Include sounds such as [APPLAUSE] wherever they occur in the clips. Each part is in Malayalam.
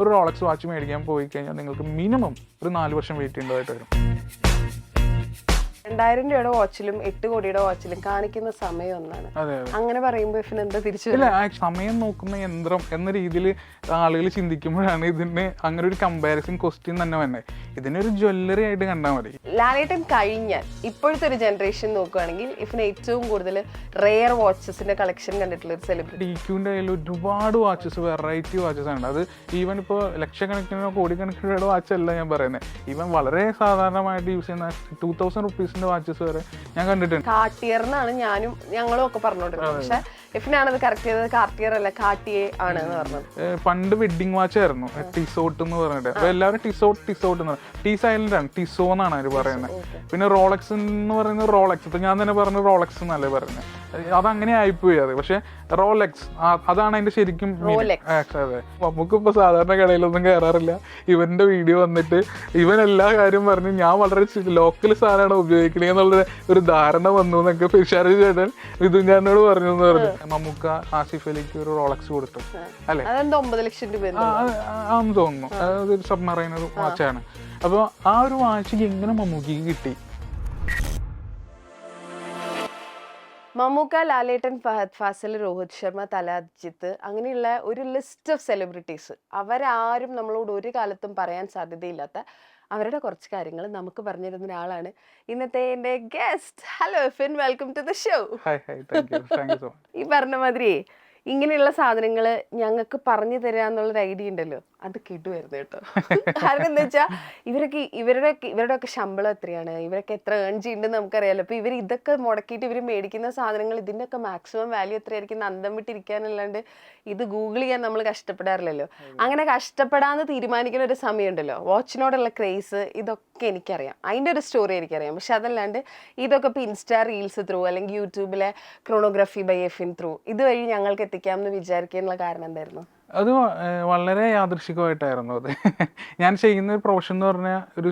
ഒരു റോളക്സ് വാച്ച് മേടിക്കാൻ പോയി കഴിഞ്ഞാൽ നിങ്ങൾക്ക് മിനിമം ഒരു നാല് വർഷം വെയിറ്റ് ചെയ്യേണ്ടതായിട്ട് വരും. രണ്ടായിരം രൂപയുടെ വാച്ചിലും എട്ട് കോടിയുടെ വാച്ചിലും കാണിക്കുന്ന സമയം ഒന്നാണ്. അങ്ങനെ പറയുമ്പോ ഇഫിന് എന്താ തിരിച്ചു സമയം നോക്കുന്ന യന്ത്രം എന്ന രീതിയിൽ ആളുകൾ ചിന്തിക്കുമ്പോഴാണ് ഇതിന് അങ്ങനെ ഒരു കമ്പാരിസൺ ക്വസ്റ്റ്യൻ തന്നെ വന്നെ. ഇതിനൊരു ജ്വല്ലറി ആയിട്ട് കണ്ടാൽ മതി. ലാലേട്ടൻ കഴിഞ്ഞാൽ ഇപ്പോഴത്തെ ഒരു ജനറേഷൻ നോക്കുകയാണെങ്കിൽ ഇഫിന് ഏറ്റവും കൂടുതൽ റെയർ വാച്ചസിന്റെ കളക്ഷൻ കണ്ടിട്ടുള്ള ഒരു സെലിബ്രിറ്റി ഡി ക്യൂന്റെ കയ്യിൽ ഒരുപാട് വാച്ചസ് വെറൈറ്റി വാച്ചസ് ആണ്. അത് ഈവൻ ഇപ്പോൾ ലക്ഷക്കണക്കിനോ കോടിക്കണക്കിനോ രൂപയുടെ വാച്ച് അല്ല ഞാൻ പറയുന്നത് ഈവൻ വളരെ സാധാരണമായിട്ട് യൂസ് ചെയ്യുന്ന ടൂ തൗസൻഡ് റുപ്പീസിന്റെ വാച്ചസ് വരെ ഞാൻ കണ്ടിട്ടുണ്ട്. കാർട്ടിയർ എന്നാണ് ഞാനും ഞങ്ങളും ഒക്കെ പറഞ്ഞോണ്ടിരുന്നത്. പക്ഷെ ഇഫിനാണത് കറക്റ്റ് ചെയ്തത്. കാർട്ടിയർ അല്ല കാട്ടിയെ ആണ് എന്ന് പറഞ്ഞത്. പണ്ട് വെഡിങ് വാച്ച് ആയിരുന്നു. ടിസോട്ട് എന്ന് പറഞ്ഞിട്ട്. അപ്പൊ എല്ലാവരും ടിസോട്ട് ടിസോട്ട് എന്ന് പറയും. ടി സൈലന്റ് ആണ്. ടിസോ എന്നാണ് അവർ പറയുന്നത്. പിന്നെ റോളക്സ് എന്ന് പറയുന്നത് റോളക്സ് ഇപ്പൊ ഞാൻ തന്നെ പറഞ്ഞു റോളക്സ് എന്നല്ലേ പറയുന്നത്. അതങ്ങനെ ആയിപ്പോയി അത്. പക്ഷെ റോലെക്സ് അതാണ് അതിന്റെ ശരിക്കും അതെ നമുക്കിപ്പോ സാധാരണ കടയിലൊന്നും കയറാറില്ല ഇവന്റെ വീഡിയോ വന്നിട്ട് ഇവൻ എല്ലാ കാര്യം പറഞ്ഞ് ഞാൻ വളരെ ലോക്കൽ സാധനമാണ് ഉപയോഗിക്കണേ എന്നുള്ള ഒരു ധാരണ വന്നു എന്നൊക്കെ ഫിഷാരി ചേട്ടൻ ഇതും ഞാനോട് പറഞ്ഞു എന്ന് പറഞ്ഞു. മമ്മൂക്ക ആസിഫ് അലിക്ക് ഒരു റോളക്സ് കൊടുത്തു. അല്ലെ? അതെന്താ ഒമ്പത് ലക്ഷം രൂപ ആ, അത് ആണെന്ന് തോന്നുന്നു. അതൊരു സബ്മറൈനർ വാച്ചാണ് അപ്പോൾ ആ ഒരു വാച്ച് എങ്ങനെ മമ്മൂക്കിക്ക് കിട്ടി. മമ്മൂക്ക ലാലേട്ടൻ ഫഹദ് ഫാസിൽ രോഹിത് ശർമ്മ തലാജിത്ത് അങ്ങനെയുള്ള ഒരു ലിസ്റ്റ് ഓഫ് സെലിബ്രിറ്റീസ് അവരാരും നമ്മളോട് ഒരു കാലത്തും പറയാൻ സാധ്യതയില്ലാത്ത അവരുടെ കുറച്ച് കാര്യങ്ങൾ നമുക്ക് പറഞ്ഞിരുന്ന ഒരാളാണ്. ഇന്നത്തെ എന്റെ guest hello Fin welcome to the show ഈ പറഞ്ഞ മാതിരി ഇങ്ങനെയുള്ള സാധനങ്ങൾ ഞങ്ങൾക്ക് പറഞ്ഞു തരാന്നുള്ളൊരു ഐഡിയ ഉണ്ടല്ലോ. അത് കിട്ടുമായിരുന്നു കേട്ടോ. കാരണം എന്താ വെച്ചാൽ ഇവരൊക്കെ ഇവരുടെ ഇവരുടെ ഒക്കെ ശമ്പളം എത്രയാണ്? ഇവരൊക്കെ എത്ര ഏൺ ചെയ്യുന്നുണ്ടെന്ന് നമുക്കറിയാലോ. അപ്പൊ ഇവർ ഇതൊക്കെ മുടക്കിയിട്ട് ഇവർ മേടിക്കുന്ന സാധനങ്ങൾ ഇതിന്റെ ഒക്കെ മാക്സിമം വാല്യൂ എത്രയായിരിക്കും അന്തം വിട്ടിരിക്കാനല്ലാണ്ട് ഇത് ഗൂഗിൾ ചെയ്യാൻ നമ്മൾ കഷ്ടപ്പെടാറില്ലല്ലോ. അങ്ങനെ കഷ്ടപ്പെടാന്ന് തീരുമാനിക്കുന്ന ഒരു സമയമുണ്ടല്ലോ. വാച്ചിനോടുള്ള ക്രേസ് ഇതൊക്കെ എനിക്കറിയാം. അതിന്റെ ഒരു സ്റ്റോറി എനിക്കറിയാം. പക്ഷെ അതല്ലാണ്ട് ഇതൊക്കെ ഇപ്പോൾ ഇൻസ്റ്റാ റീൽസ് ത്രൂ അല്ലെങ്കിൽ യൂട്യൂബിലെ ക്രോണോഗ്രഫി ബൈ എഫിൻ ത്രൂ ഇതുവഴി ഞങ്ങൾക്ക് എത്തിക്കാം എന്ന് വിചാരിക്കാനുള്ള കാരണം എന്തായിരുന്നു? അത് വളരെ യാദൃശികമായിട്ടായിരുന്നു അത്. [LAUGHS] ഞാൻ ചെയ്യുന്ന ഒരു പ്രൊഫഷൻ എന്ന് പറഞ്ഞാൽ ഒരു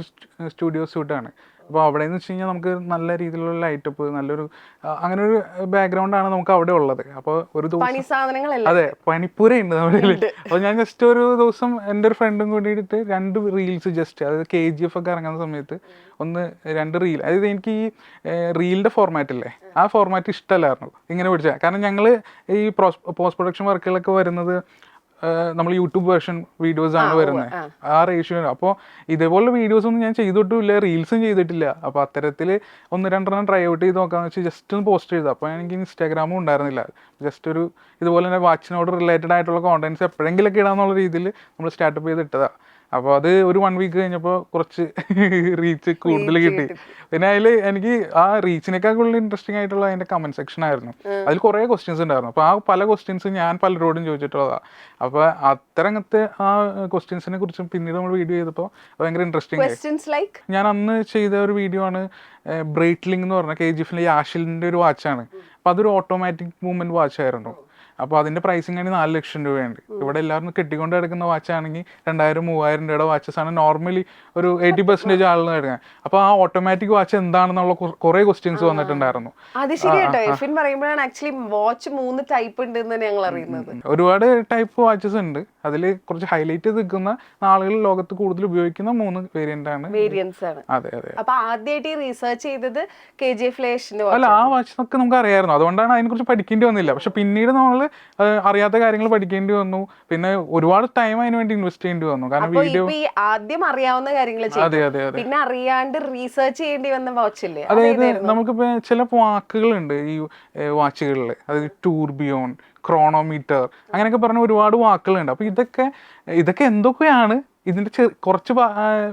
സ്റ്റുഡിയോ ഷൂട്ടാണ് അപ്പോൾ അവിടെ എന്ന് വെച്ച് കഴിഞ്ഞാൽ നമുക്ക് നല്ല രീതിയിലുള്ള ലൈറ്റപ്പ് നല്ലൊരു അങ്ങനെ ഒരു ബാക്ക്ഗ്രൗണ്ടാണ് നമുക്ക് അവിടെ ഉള്ളത്. അപ്പോൾ ഒരു ദിവസം അതെ പനിപ്പൂരയുണ്ട് നമ്മുടെ അപ്പോൾ ഞാൻ ജസ്റ്റ് ഒരു ദിവസം എന്റെ ഒരു ഫ്രണ്ടും കൂടിയിട്ട് രണ്ട് റീൽസ് ജസ്റ്റ് അതായത് കെ ജി എഫ് ഒക്കെ ഇറങ്ങുന്ന സമയത്ത് ഒന്ന് രണ്ട് റീൽ അതായത് എനിക്ക് ഈ റീലിന്റെ ഫോർമാറ്റ് അല്ലേ ആ ഫോർമാറ്റ് ഇഷ്ടമല്ലായിരുന്നു. ഇങ്ങനെ പിടിച്ചാൽ കാരണം ഞങ്ങൾ ഈ പോസ്റ്റ് പ്രൊഡക്ഷൻ വർക്കുകളൊക്കെ വരുന്നത് നമ്മൾ യൂട്യൂബ് വേർഷൻ വീഡിയോസ് ആണ് വരുന്നത് ആ. റേഷ്യോ അപ്പോൾ ഇതേപോലെ വീഡിയോസ് ഒന്നും ഞാൻ ചെയ്തിട്ടില്ല റീൽസും ചെയ്തിട്ടില്ല. അപ്പോൾ അത്തരത്തിൽ ഒന്ന് രണ്ടെണ്ണം ട്രൈ ഔട്ട് ചെയ്ത് നോക്കാന്ന് വെച്ചാൽ ജസ്റ്റ് ഒന്ന് പോസ്റ്റ് ചെയ്തു. അപ്പോൾ എനിക്ക് ഇൻസ്റ്റാഗ്രാമും ഉണ്ടായിരുന്നില്ല. ജസ്റ്റ് ഒരു ഇതുപോലെ തന്നെ വാച്ചിനോട് റിലേറ്റഡ് ആയിട്ടുള്ള കോണ്ടന്റ്സ് എപ്പോഴെങ്കിലൊക്കെ ഇടാന്നുള്ള രീതിയിൽ നമ്മൾ സ്റ്റാർട്ടപ്പ് ചെയ്ത് ഇട്ടതാ. അപ്പോൾ അത് ഒരു വൺ വീക്ക് കഴിഞ്ഞപ്പോൾ കുറച്ച് [LAUGHS] റീച്ച് കൂടുതൽ കിട്ടി. പിന്നെ അതിൽ എനിക്ക് ആ റീച്ചിനേക്കാൾ കൂടുതൽ ഇൻട്രസ്റ്റിംഗ് ആയിട്ടുള്ള അതിന്റെ കമന്റ് സെക്ഷൻ ആയിരുന്നു. അതിൽ കുറേ ക്വസ്റ്റ്യൻസ് ഉണ്ടായിരുന്നു. അപ്പോൾ ആ പല ക്വസ്റ്റ്യൻസ് ഞാൻ പലരോടും ചോദിച്ചിട്ടുള്ളതാണ് അപ്പോൾ അത്തരങ്ങത്തെ ആ ക്വസ്റ്റ്യൻസിനെ കുറിച്ച് പിന്നീട് നമ്മൾ വീഡിയോ ചെയ്തപ്പോൾ ഭയങ്കര ഇൻട്രസ്റ്റിംഗ് ലൈക്ക് ഞാൻ അന്ന് ചെയ്ത ഒരു വീഡിയോ ആണ് ബ്രേറ്റ്ലിംഗ് എന്ന് പറഞ്ഞ കെ ജി എഫിലെ ആഷിലിന്റെ ഒരു വാച്ചാണ് അപ്പോൾ അതൊരു ഓട്ടോമാറ്റിക് മൂവ്മെന്റ് വാച്ച് ആയിരുന്നു. അപ്പോൾ അതിന്റെ പ്രൈസിങ് ആണ് നാല് ലക്ഷം രൂപയുണ്ട് ഇവിടെ എല്ലാവരും കെട്ടിക്കൊണ്ട് കിടക്കുന്ന വാച്ച് ആണെങ്കിൽ രണ്ടായിരം മൂവായിരം രൂപയുടെ വാച്ചസ് ആണ് നോർമലി ഒരു എയ്റ്റി പെർസെന്റേജ് ആളുകൾ എടുക്കാൻ. അപ്പോൾ ആ ഓട്ടോമാറ്റിക് വാച്ച് എന്താണെന്നുള്ള കുറേ ക്വസ്റ്റ്യൻസ് വന്നിട്ടുണ്ടായിരുന്നു. അത് എഫിൻ പറയുമ്പോഴാണ് ആക്ച്വലി വാച്ച് മൂന്ന് ടൈപ്പ് ഉണ്ട് ഞങ്ങൾ അറിയുന്നത്. ഒരുപാട് ടൈപ്പ് വാച്ചസ് ഉണ്ട്. അതിൽ കുറച്ച് ഹൈലൈറ്റ് ചെയ്ത് നിൽക്കുന്ന ആളുകൾ ലോകത്ത് കൂടുതൽ ഉപയോഗിക്കുന്ന മൂന്ന് വേരിയന്റ് ആണ്. വേരിയൻസ് ആണ്. അതെ അതെ അപ്പൊ ആദ്യമായിട്ട് ഈ റിസർച്ച് ചെയ്തത് കെ ജി എഫ് അല്ല ആ വാച്ച് ഒക്കെ നമുക്ക് അറിയായിരുന്നു അതുകൊണ്ടാണ് അതിനെ കുറിച്ച് പഠിക്കേണ്ടി വന്നില്ല. പക്ഷെ പിന്നീട് നമ്മൾ അറിയാത്ത കാര്യങ്ങൾ പഠിക്കേണ്ടി വന്നു. പിന്നെ ഒരുപാട് ടൈം അതിന് വേണ്ടി ഇൻവെസ്റ്റ് ചെയ്യേണ്ടി വന്നു. കാരണം വീഡിയോ ആദ്യം അറിയാവുന്ന കാര്യങ്ങൾ അതെ അതെ അതെ. പിന്നെ അറിയാണ്ട് റീസർച്ച് ചെയ്യേണ്ടി വന്ന വാച്ചില്ലേ അതായത് നമുക്കിപ്പോ ചില വാക്കുകളുണ്ട് ഈ വാച്ചുകളിൽ അതായത് ടൂർബിയോൺ ക്രോണോമീറ്റർ അങ്ങനെയൊക്കെ പറഞ്ഞ ഒരുപാട് വാക്കുകളുണ്ട്. അപ്പോൾ ഇതൊക്കെ ഇതൊക്കെ എന്തൊക്കെയാണ്? ഇതിന്റെ ചെ- കുറച്ച്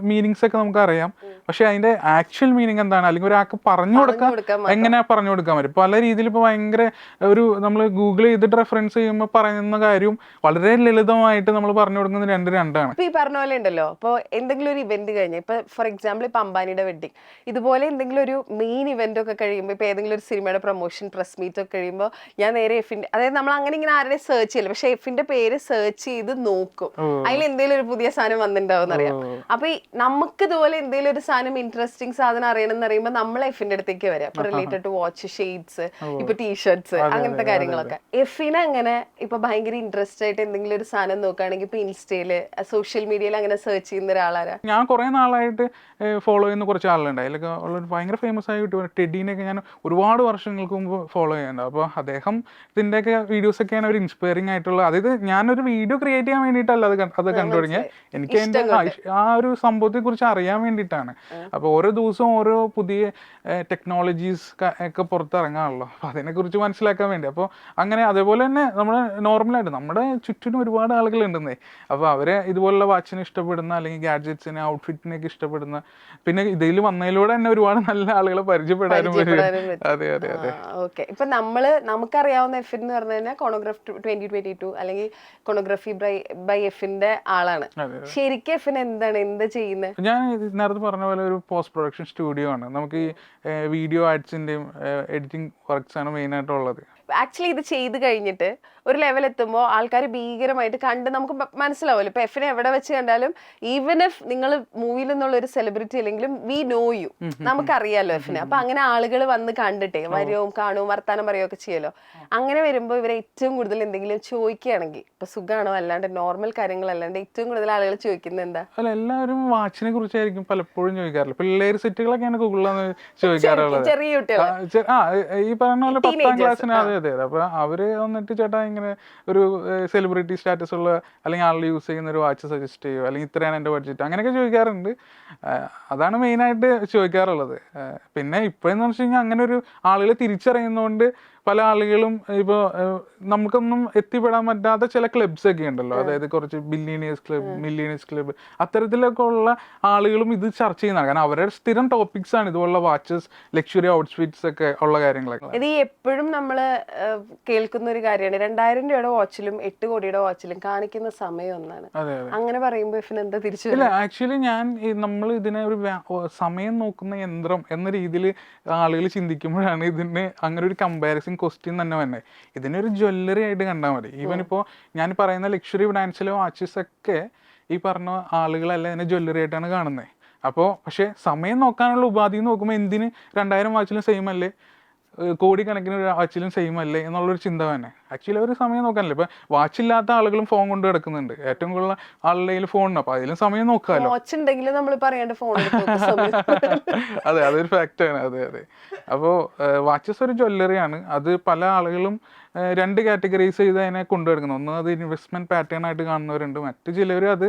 മീനിങ്സ് ഒക്കെ നമുക്ക് അറിയാം പക്ഷെ അതിന്റെ ആക്ച്വൽ മീനിങ് എന്താണ്? അല്ലെങ്കിൽ ഒരാൾക്ക് പറഞ്ഞു കൊടുക്കാൻ എങ്ങനെ പറഞ്ഞു കൊടുക്കാൻ പറ്റും? പല രീതിയിൽ ഇപ്പൊ ഭയങ്കര ഒരു നമ്മൾ ഗൂഗിൾ ചെയ്തിട്ട് റെഫറൻസ് ചെയ്യുമ്പോൾ പറയുന്ന കാര്യം വളരെ ലളിതമായിട്ട് നമ്മൾ പറഞ്ഞു കൊടുക്കുന്നത് രണ്ട് രണ്ടാണ്. ഇപ്പൊ ഈ പറഞ്ഞ പോലെ ഉണ്ടല്ലോ. ഇപ്പൊ എന്തെങ്കിലും ഒരു ഇവന്റ് കഴിഞ്ഞ ഇപ്പൊ ഫോർ എക്സാമ്പിൾ ഇപ്പൊ അംബാനിയുടെ വെഡിങ് ഇതുപോലെ എന്തെങ്കിലും ഒരു മെയിൻ ഇവന്റ് ഒക്കെ കഴിയുമ്പോൾ ഇപ്പൊ ഏതെങ്കിലും ഒരു സിനിമയുടെ പ്രൊമോഷൻ പ്രസ് മീറ്റ് ഒക്കെ കഴിയുമ്പോൾ ഞാൻ നേരെ എഫിന്റെ അതായത് നമ്മൾ അങ്ങനെ ഇങ്ങനെ ആരുടെ സെർച്ച് ചെയ്യില്ല. പക്ഷെ എഫിന്റെ പേര് സെർച്ച് ചെയ്ത് നോക്കും. അതിൽ എന്തെങ്കിലും ഒരു പുതിയ സാധനം വന്നിട്ടുണ്ടാവും അറിയാം. അപ്പൊ നമുക്ക് ഇതുപോലെ എന്തെങ്കിലും ഒരു സാധനം ഇൻട്രസ്റ്റിംഗ് സാധനം അറിയണം എന്ന് അറിയുമ്പോൾ നമ്മൾ എഫിന്റെ അടുത്തേക്ക് വരാം. ഇപ്പൊ റിലേറ്റഡ് ടു വാച്ച് ഷെയ്ഡ്സ് ഇപ്പൊ ടീഷർട്സ് അങ്ങനത്തെ കാര്യങ്ങളൊക്കെ. എഫിന് അങ്ങനെ ഇപ്പൊ ഭയങ്കര ഇൻട്രസ്റ്റ് ആയിട്ട് എന്തെങ്കിലും ഒരു സാധനം നോക്കുകയാണെങ്കിൽ ഇപ്പൊ ഇൻസ്റ്റയിൽ സോഷ്യൽ മീഡിയയിൽ അങ്ങനെ സെർച്ച് ചെയ്യുന്ന ഒരാളാരാ? ഞാൻ കുറെ നാളായിട്ട് ഫോളോ ചെയ്യുന്ന കുറച്ച് ആളുണ്ട് അതിലൊക്കെ ഉള്ള ഒരു ഭയങ്കര ഫേമസ് ആയ യൂട്യൂബർ ടെഡീനെയൊക്കെ ഞാൻ ഒരുപാട് വർഷങ്ങൾക്ക് മുമ്പ് ഫോളോ ചെയ്യുന്നുണ്ട്. അപ്പോൾ അദ്ദേഹം വീഡിയോസ് ഒക്കെയാണ് ഒരു ഇൻസ്പയറിംഗ് ആയിട്ടുള്ള അതായത് ഞാനൊരു വീഡിയോ ക്രിയേറ്റ് ചെയ്യാൻ വേണ്ടിയിട്ടല്ല അത് അത് കണ്ടു തുടങ്ങിയത് എനിക്ക് എന്റെ ആ ആ ഒരു സംഭവത്തെ കുറിച്ച് അറിയാൻ വേണ്ടിയിട്ടാണ്. അപ്പോൾ ഓരോ ദിവസവും ഓരോ പുതിയ ടെക്നോളജീസ് ഒക്കെ പുറത്തിറങ്ങാണല്ലോ. അപ്പോൾ അതിനെക്കുറിച്ച് മനസ്സിലാക്കാൻ വേണ്ടി. അപ്പോൾ അങ്ങനെ അതേപോലെ തന്നെ നമ്മൾ നോർമലായിട്ട് നമ്മുടെ ചുറ്റിനും ഒരുപാട് ആളുകളുണ്ടെന്നേ. അപ്പോൾ അവരെ ഇതുപോലുള്ള വാച്ചിനെ ഇഷ്ടപ്പെടുന്ന അല്ലെങ്കിൽ ഗാഡ്ജറ്റ്സിനെ ഔട്ട്ഫിറ്റിനെയൊക്കെ ഇഷ്ടപ്പെടുന്ന പിന്നെ ഇതിൽ വന്നതിലൂടെ തന്നെ ഒരുപാട് നല്ല ആളുകളെ പരിചയപ്പെടാനും. അതെ അതെ അതെ. ഓക്കെ. ഇപ്പൊ നമ്മൾ നമുക്കറിയാവുന്ന എഫ് എന്ന് പറഞ്ഞു കഴിഞ്ഞാൽ കോണോഗ്രാഫ് ട്വന്റി ട്വന്റി ടു അല്ലെങ്കിൽ കോണോഗ്രഫി ബൈ ബൈ എഫിന്റെ ആളാണ്. ശരിക്കും എഫിന് എന്താണ്? എന്താ ചെയ്യുന്നത് ഞാൻ നേരത്തെ പറഞ്ഞ പോലെ ഒരു പോസ്റ്റ് പ്രൊഡക്ഷൻ സ്റ്റുഡിയോ ആണ്. നമുക്ക് ഈ വീഡിയോ ആഡ്സിന്റെയും എഡിറ്റിംഗ് വർക്ക്സ് ആണ് മെയിൻ ആയിട്ടുള്ളത്. ആക്ച്വലി ഇത് ചെയ്ത് കഴിഞ്ഞിട്ട് ഒരു ലെവൽ എത്തുമ്പോൾ ആൾക്കാർ ഭീകരമായിട്ട് കണ്ട് നമുക്ക് മനസ്സിലാവുമല്ലോ. ഇപ്പൊ എഫിനെ എവിടെ വെച്ച് കണ്ടാലും ഈവൻ എഫ് നിങ്ങൾ മൂവിയിൽ നിന്നുള്ള ഒരു സെലിബ്രിറ്റി അല്ലെങ്കിലും വി നോ യു നമുക്കറിയാലോ എഫിനെ അപ്പൊ അങ്ങനെ ആളുകൾ വന്ന് കണ്ടിട്ടേ വരുവും കാണും വർത്താനം പറയുകയും ഒക്കെ ചെയ്യലോ അങ്ങനെ വരുമ്പോൾ ഇവരെ ഏറ്റവും കൂടുതൽ എന്തെങ്കിലും ചോദിക്കുകയാണെങ്കിൽ ഇപ്പൊ സുഖമാണോ അല്ലാണ്ട് നോർമൽ കാര്യങ്ങളല്ലാണ്ട് ഏറ്റവും കൂടുതൽ ആളുകൾ ചോദിക്കുന്നത് എന്താ? അല്ല എല്ലാവരും വാച്ചിനെ കുറിച്ചായിരിക്കും പലപ്പോഴും ചോദിക്കാറില്ല പിള്ളേർ സെറ്റുകളൊക്കെയാണ് ഗൂഗിളിലാണ് ചോദിക്കാറുള്ളത്. ചെറിയ കുട്ടികൾ. ആ, ഈ പറഞ്ഞ പോലെ പത്താം ക്ലാസ്സിന് അതെ അതെ. അപ്പൊ അവർ വന്നിട്ട് ചേട്ടാ ഇങ്ങനെ ഒരു സെലിബ്രിറ്റി സ്റ്റാറ്റസ് ഉള്ള അല്ലെങ്കിൽ ആളുകൾ യൂസ് ചെയ്യുന്ന ഒരു വാച്ച് സജസ്റ്റ് ചെയ്യോ? അല്ലെങ്കിൽ ഇത്രയാണ് എന്റെ ബഡ്ജറ്റ് അങ്ങനെയൊക്കെ ചോദിക്കാറുണ്ട്. അതാണ് മെയിനായിട്ട് ചോദിക്കാറുള്ളത്. പിന്നെ ഇപ്പോഴെന്ന് വെച്ച് കഴിഞ്ഞാൽ അങ്ങനെ ഒരു ആളുകൾ തിരിച്ചറിയുന്നതുകൊണ്ട് പല ആളുകളും ഇപ്പോൾ നമുക്കൊന്നും എത്തിപ്പെടാൻ പറ്റാത്ത ചില ക്ലബ്സ് ഒക്കെ ഉണ്ടല്ലോ. അതായത് കുറച്ച് ബില്ലിയനേഴ്സ് ക്ലബ് മില്ലിയനേഴ്സ് ക്ലബ് അത്തരത്തിലൊക്കെ ഉള്ള ആളുകളും ഇത് ചർച്ച ചെയ്യുന്നതാണ് കാരണം അവരുടെ സ്ഥിരം ടോപ്പിക്സ് ആണ് ഇതുപോലുള്ള വാച്ചസ് ലക്ഷറി ഔട്ട്ഫിറ്റ്സ് ഒക്കെ ഉള്ള കാര്യങ്ങളൊക്കെ. ഇത് എപ്പോഴും നമ്മൾ കേൾക്കുന്ന ഒരു കാര്യമാണ്. രണ്ടായിരം രൂപയുടെ വാച്ചിലും എട്ട് കോടിയുടെ വാച്ചിലും കാണിക്കുന്ന സമയം ഒന്നാണ്. അങ്ങനെ പറയുമ്പോൾ എന്താ തിരിച്ചു ഇല്ല ആക്ച്വലി ഞാൻ നമ്മൾ ഇതിനെ ഒരു സമയം നോക്കുന്ന യന്ത്രം എന്ന രീതിയിൽ ആളുകൾ ചിന്തിക്കുമ്പോഴാണ് ഇതിന് അങ്ങനെ ഒരു കമ്പാരിസൺ ക്വസ്റ്റ്യൻ തന്നെ വന്നെ. ഇതിനൊരു ജ്വല്ലറി ആയിട്ട് കണ്ടാൽ മതി. ഈവൻ ഇപ്പോൾ ഞാൻ പറയുന്ന ലക്ഷറി ബ്രാൻഡ്സിലെ വാച്ചസ് ഒക്കെ ഈ പറഞ്ഞ ആളുകളെല്ലാം ഇതിനെ ജ്വല്ലറി ആയിട്ടാണ് കാണുന്നത് അപ്പോൾ പക്ഷേ സമയം നോക്കാനുള്ള ഉപാധി നോക്കുമ്പോൾ എന്തിന് രണ്ടായിരം വാച്ചിലും സെയിം അല്ലേ? ഏഹ് ഒരു വാച്ചിലും സെയിം അല്ലേ എന്നുള്ളൊരു ചിന്ത തന്നെ. ആക്ച്വലി അവർ സമയം നോക്കാനല്ലേ ഇപ്പൊ വാച്ചില്ലാത്ത ആളുകളും ഫോൺ കൊണ്ട് കിടക്കുന്നുണ്ട്. ഏറ്റവും കൂടുതൽ ആളുടെ കയ്യിൽ ഫോണുണ്ട് അപ്പൊ അതിലും സമയം നോക്കാമല്ലോ [LAUGHS] അതെ അതൊരു ഫാക്റ്റ് ആണ്. അതെ അതെ. അപ്പോൾ വാച്ചസ് ഒരു ജ്വല്ലറിയാണ് അത് പല ആളുകളും രണ്ട് കാറ്റഗറീസ് ചെയ്ത് അതിനെ കൊണ്ടുവരുന്നത്. ഒന്ന് അത് ഇൻവെസ്റ്റ്മെന്റ് പാറ്റേൺ ആയിട്ട് കാണുന്നവരുണ്ട്. മറ്റു ചിലർ അത്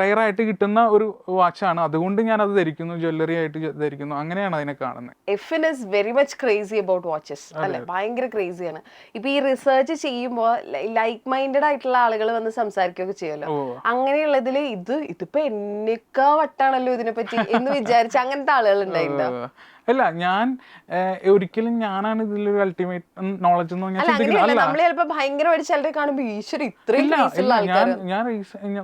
റയർ ആയിട്ട് കിട്ടുന്ന ഒരു വാച്ചാണ് അതുകൊണ്ട് ഞാൻ അത് ധരിക്കുന്നു. ജ്വല്ലറി ആയിട്ട് ധരിക്കുന്നു. അങ്ങനെയാണ് അതിനെ കാണുന്നത് Efin is very much crazy about watches അല്ലെ? ഭയങ്കര ക്രേസിയാണ് ഇപ്പൊ ഈ റിസർച്ച് ചെയ്യുമ്പോൾ ലൈക്ക് മൈൻഡഡ് ആയിട്ടുള്ള ആളുകൾ വന്ന് സംസാരിക്കുകയൊക്കെ ചെയ്യുമല്ലോ. അങ്ങനെയുള്ളതിൽ ഇത് ഇതിപ്പോ എന്നേക്കാ വട്ടാണല്ലോ ഇതിനെ പറ്റി എന്ന് വിചാരിച്ച അങ്ങനത്തെ ആളുകൾ ഉണ്ടായിട്ടോ ഏഹ്, അല്ല ഞാൻ ഒരിക്കലും ഞാനാണ് ഇതിലൊരു അൾട്ടിമേറ്റ് നോളജ് എന്ന് ഞാൻ